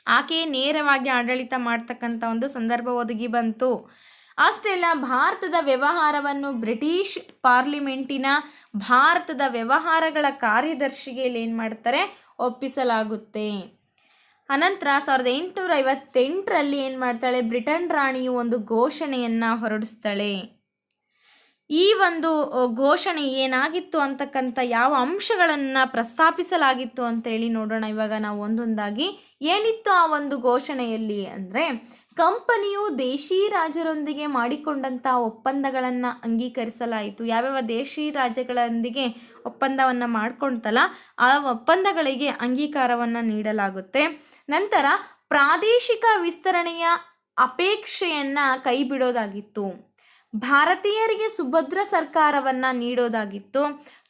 ಆಕೆ ನೇರವಾಗಿ ಆಡಳಿತ ಮಾಡ್ತಕ್ಕಂಥ ಒಂದು ಸಂದರ್ಭ ಒದಗಿ ಬಂತು. ಅಷ್ಟೇ ಅಲ್ಲ ಭಾರತದ ವ್ಯವಹಾರವನ್ನು ಬ್ರಿಟಿಷ್ ಪಾರ್ಲಿಮೆಂಟಿನ ಭಾರತದ ವ್ಯವಹಾರಗಳ ಕಾರ್ಯದರ್ಶಿಗೆ ಏನು ಮಾಡ್ತಾರೆ? ಒಪ್ಪಿಸಲಾಗುತ್ತೆ. ಅನಂತರ ಸಾವಿರದ ಎಂಟುನೂರ ಐವತ್ತೆಂಟರಲ್ಲಿ ಏನು ಮಾಡ್ತಾಳೆ? ಬ್ರಿಟನ್ ರಾಣಿಯು ಒಂದು ಘೋಷಣೆಯನ್ನು ಹೊರಡಿಸ್ತಾಳೆ. ಈ ಒಂದು ಘೋಷಣೆ ಏನಾಗಿತ್ತು ಅಂತಕ್ಕಂಥ ಯಾವ ಅಂಶಗಳನ್ನು ಪ್ರಸ್ತಾಪಿಸಲಾಗಿತ್ತು ಅಂತೇಳಿ ನೋಡೋಣ. ಇವಾಗ ನಾವು ಒಂದೊಂದಾಗಿ ಏನಿತ್ತು ಆ ಒಂದು ಘೋಷಣೆಯಲ್ಲಿ ಅಂದರೆ, ಕಂಪನಿಯು ದೇಶಿ ರಾಜರೊಂದಿಗೆ ಮಾಡಿಕೊಂಡಂಥ ಒಪ್ಪಂದಗಳನ್ನು ಅಂಗೀಕರಿಸಲಾಯಿತು. ಯಾವ್ಯಾವ ದೇಶಿ ರಾಜ್ಯಗಳೊಂದಿಗೆ ಒಪ್ಪಂದವನ್ನು ಮಾಡ್ಕೊಳ್ತಲ್ಲ ಆ ಒಪ್ಪಂದಗಳಿಗೆ ಅಂಗೀಕಾರವನ್ನು ನೀಡಲಾಗುತ್ತೆ. ನಂತರ ಪ್ರಾದೇಶಿಕ ವಿಸ್ತರಣೆಯ ಅಪೇಕ್ಷೆಯನ್ನು ಕೈಬಿಡೋದಾಗಿತ್ತು. ಭಾರತೀಯರಿಗೆ ಸುಭದ್ರ ಸರ್ಕಾರವನ್ನು ನೀಡೋದಾಗಿತ್ತು.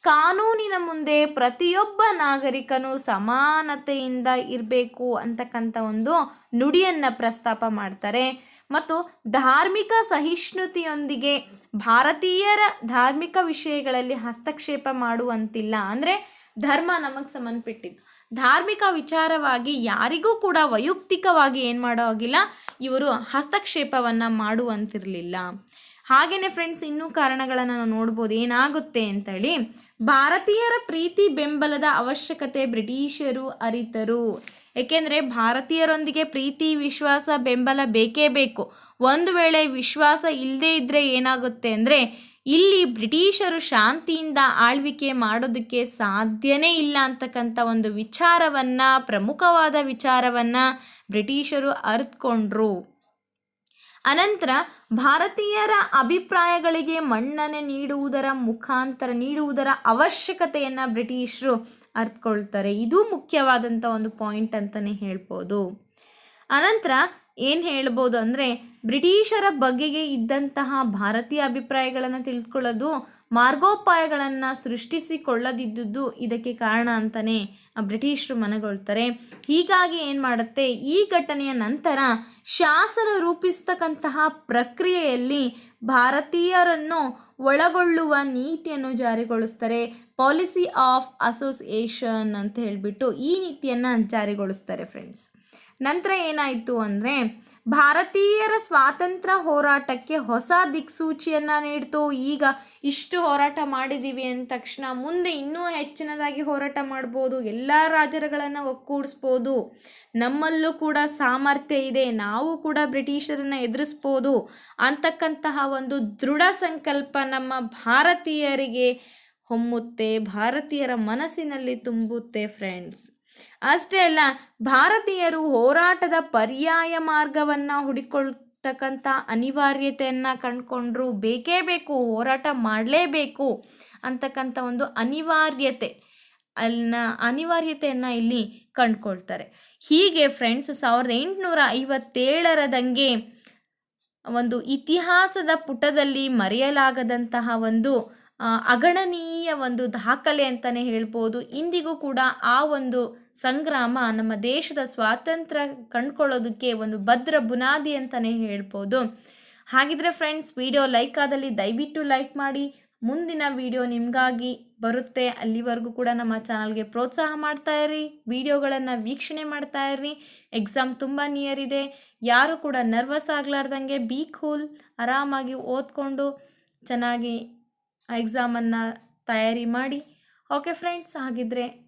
ಕಾನೂನಿನ ಮುಂದೆ ಪ್ರತಿಯೊಬ್ಬ ನಾಗರಿಕನು ಸಮಾನತೆಯಿಂದ ಇರಬೇಕು ಅಂತಕ್ಕಂಥ ಒಂದು ನುಡಿಯನ್ನು ಪ್ರಸ್ತಾಪ ಮಾಡ್ತಾರೆ. ಮತ್ತು ಧಾರ್ಮಿಕ ಸಹಿಷ್ಣುತೆಯೊಂದಿಗೆ ಭಾರತೀಯರ ಧಾರ್ಮಿಕ ವಿಷಯಗಳಲ್ಲಿ ಹಸ್ತಕ್ಷೇಪ ಮಾಡುವಂತಿಲ್ಲ ಅಂದರೆ ಧರ್ಮ ನಮಗೆ ಸಂಬಂಧಪಟ್ಟಿದ್ದು. ಧಾರ್ಮಿಕ ವಿಚಾರವಾಗಿ ಯಾರಿಗೂ ಕೂಡ ವೈಯಕ್ತಿಕವಾಗಿ ಏನು ಮಾಡೋ ಹಾಗಿಲ್ಲ. ಇವರು ಹಸ್ತಕ್ಷೇಪವನ್ನು ಮಾಡುವಂತಿರಲಿಲ್ಲ. ಹಾಗೆಯೇ ಫ್ರೆಂಡ್ಸ್ ಇನ್ನೂ ಕಾರಣಗಳನ್ನು ನಾವು ನೋಡ್ಬೋದು. ಏನಾಗುತ್ತೆ ಅಂತೇಳಿ, ಭಾರತೀಯರ ಪ್ರೀತಿ ಬೆಂಬಲದ ಅವಶ್ಯಕತೆ ಬ್ರಿಟಿಷರು ಅರಿತರು. ಏಕೆಂದರೆ ಭಾರತೀಯರೊಂದಿಗೆ ಪ್ರೀತಿ, ವಿಶ್ವಾಸ, ಬೆಂಬಲ ಬೇಕೇ ಬೇಕು. ಒಂದು ವೇಳೆ ವಿಶ್ವಾಸ ಇಲ್ಲದೇ ಇದ್ದರೆ ಏನಾಗುತ್ತೆ ಅಂದರೆ, ಇಲ್ಲಿ ಬ್ರಿಟಿಷರು ಶಾಂತಿಯಿಂದ ಆಳ್ವಿಕೆ ಮಾಡೋದಕ್ಕೆ ಸಾಧ್ಯನೇ ಇಲ್ಲ ಅಂತಕ್ಕಂಥ ಒಂದು ವಿಚಾರವನ್ನು, ಪ್ರಮುಖವಾದ ವಿಚಾರವನ್ನು ಬ್ರಿಟಿಷರು ಅರಿತುಕೊಂಡ್ರು. ಅನಂತರ ಭಾರತೀಯರ ಅಭಿಪ್ರಾಯಗಳಿಗೆ ಮನ್ನಣೆ ನೀಡುವುದರ ಮುಖಾಂತರ ನೀಡುವುದರ ಅವಶ್ಯಕತೆಯನ್ನು ಬ್ರಿಟಿಷರು ಅರ್ಥಕೊಳ್ತಾರೆ ಇದು ಮುಖ್ಯವಾದಂಥ ಒಂದು ಪಾಯಿಂಟ್ ಅಂತಲೇ ಹೇಳ್ಬೋದು. ಅನಂತರ ಏನು ಹೇಳ್ಬೋದು ಅಂದರೆ, ಬ್ರಿಟಿಷರ ಬಗೆಗೆ ಇದ್ದಂತಹ ಭಾರತೀಯ ಅಭಿಪ್ರಾಯಗಳನ್ನು ತಿಳ್ಕೊಳ್ಳೋದು ಮಾರ್ಗೋಪಾಯಗಳನ್ನು ಸೃಷ್ಟಿಸಿಕೊಳ್ಳದಿದ್ದುದು ಇದಕ್ಕೆ ಕಾರಣ ಅಂತಲೇ ಬ್ರಿಟಿಷರು ಮನಗೊಳ್ತಾರೆ. ಹೀಗಾಗಿ ಏನು ಮಾಡುತ್ತೆ? ಈ ಘಟನೆಯ ನಂತರ ಶಾಸನ ರೂಪಿಸ್ತಕ್ಕಂತಹ ಪ್ರಕ್ರಿಯೆಯಲ್ಲಿ ಭಾರತೀಯರನ್ನು ಒಳಗೊಳ್ಳುವ ನೀತಿಯನ್ನು ಜಾರಿಗೊಳಿಸ್ತಾರೆ. ಪಾಲಿಸಿ ಆಫ್ ಅಸೋಸಿಯೇಷನ್ ಅಂತ ಹೇಳಿಬಿಟ್ಟು ಈ ನೀತಿಯನ್ನು ಜಾರಿಗೊಳಿಸ್ತಾರೆ ಫ್ರೆಂಡ್ಸ್ ನಂತರ ಏನಾಯಿತು ಅಂದರೆ ಭಾರತೀಯರ ಸ್ವಾತಂತ್ರ್ಯ ಹೋರಾಟಕ್ಕೆ ಹೊಸ ದಿಕ್ಸೂಚಿಯನ್ನು ನೀಡ್ತು. ಈಗ ಇಷ್ಟು ಹೋರಾಟ ಮಾಡಿದ್ದೀವಿ ಅಂದ ತಕ್ಷಣ ಮುಂದೆ ಇನ್ನೂ ಹೆಚ್ಚಿನದಾಗಿ ಹೋರಾಟ ಮಾಡ್ಬೋದು. ಎಲ್ಲ ರಾಜರುಗಳನ್ನು ಒಕ್ಕೂಡಿಸ್ಬೋದು. ನಮ್ಮಲ್ಲೂ ಕೂಡ ಸಾಮರ್ಥ್ಯ ಇದೆ. ನಾವು ಕೂಡ ಬ್ರಿಟಿಷರನ್ನು ಎದುರಿಸ್ಬೋದು ಅಂತಕ್ಕಂತಹ ಒಂದು ದೃಢ ಸಂಕಲ್ಪ ನಮ್ಮ ಭಾರತೀಯರಿಗೆ ಹೊಮ್ಮುತ್ತೆ, ಭಾರತೀಯರ ಮನಸ್ಸಿನಲ್ಲಿ ತುಂಬುತ್ತೆ ಫ್ರೆಂಡ್ಸ್ ಅಷ್ಟೇ ಅಲ್ಲ, ಭಾರತೀಯರು ಹೋರಾಟದ ಪರ್ಯಾಯ ಮಾರ್ಗವನ್ನು ಹುಡುಕೊಳ್ತಕ್ಕಂಥ ಅನಿವಾರ್ಯತೆಯನ್ನು ಕಂಡುಕೊಂಡ್ರು ಬೇಕೇ ಬೇಕು, ಹೋರಾಟ ಮಾಡಲೇಬೇಕು ಅಂತಕ್ಕಂಥ ಒಂದು ಅನಿವಾರ್ಯತೆ ಅಲ್ಲಿನ ಅನಿವಾರ್ಯತೆಯನ್ನು ಇಲ್ಲಿ ಕಂಡುಕೊಳ್ತಾರೆ. ಹೀಗೆ ಫ್ರೆಂಡ್ಸ್ ಸಾವಿರದ ಎಂಟುನೂರ ಐವತ್ತೇಳರ ದಂಗೆ ಒಂದು ಇತಿಹಾಸದ ಪುಟದಲ್ಲಿ ಮರೆಯಲಾಗದಂತಹ ಒಂದು ಅಗಣನೀಯ ಒಂದು ದಾಖಲೆ ಅಂತಲೇ ಹೇಳ್ಬೋದು. ಇಂದಿಗೂ ಕೂಡ ಆ ಒಂದು ಸಂಗ್ರಾಮ ನಮ್ಮ ದೇಶದ ಸ್ವಾತಂತ್ರ್ಯ ಕಂಡ್ಕೊಳ್ಳೋದಕ್ಕೆ ಒಂದು ಭದ್ರ ಬುನಾದಿ ಅಂತಲೇ ಹೇಳ್ಬೋದು. ಹಾಗಿದ್ರೆ ಫ್ರೆಂಡ್ಸ್ ವಿಡಿಯೋ ಲೈಕ್ ಆದಲ್ಲಿ ದಯವಿಟ್ಟು ಲೈಕ್ ಮಾಡಿ. ಮುಂದಿನ ವಿಡಿಯೋ ನಿಮಗಾಗಿ ಬರುತ್ತೆ. ಅಲ್ಲಿವರೆಗೂ ಕೂಡ ನಮ್ಮ ಚಾನಲ್ಗೆ ಪ್ರೋತ್ಸಾಹ ಮಾಡ್ತಾ ಇರಿ. ವಿಡಿಯೋಗಳನ್ನು ವೀಕ್ಷಣೆ ಮಾಡ್ತಾ ಇರಿ. ಎಕ್ಸಾಮ್ ತುಂಬ ನಿಯರ್ ಇದೆ. ಯಾರು ಕೂಡ ನರ್ವಸ್ ಆಗಲಾರ್ದಂಗೆ ಬಿ ಕೂಲ್ ಆರಾಮಾಗಿ ಓದ್ಕೊಂಡು ಚೆನ್ನಾಗಿ ಎಕ್ಸಾಮನ್ನು ತಯಾರಿ ಮಾಡಿ. ಓಕೆ ಫ್ರೆಂಡ್ಸ್ ಹಾಗಿದ್ರೆ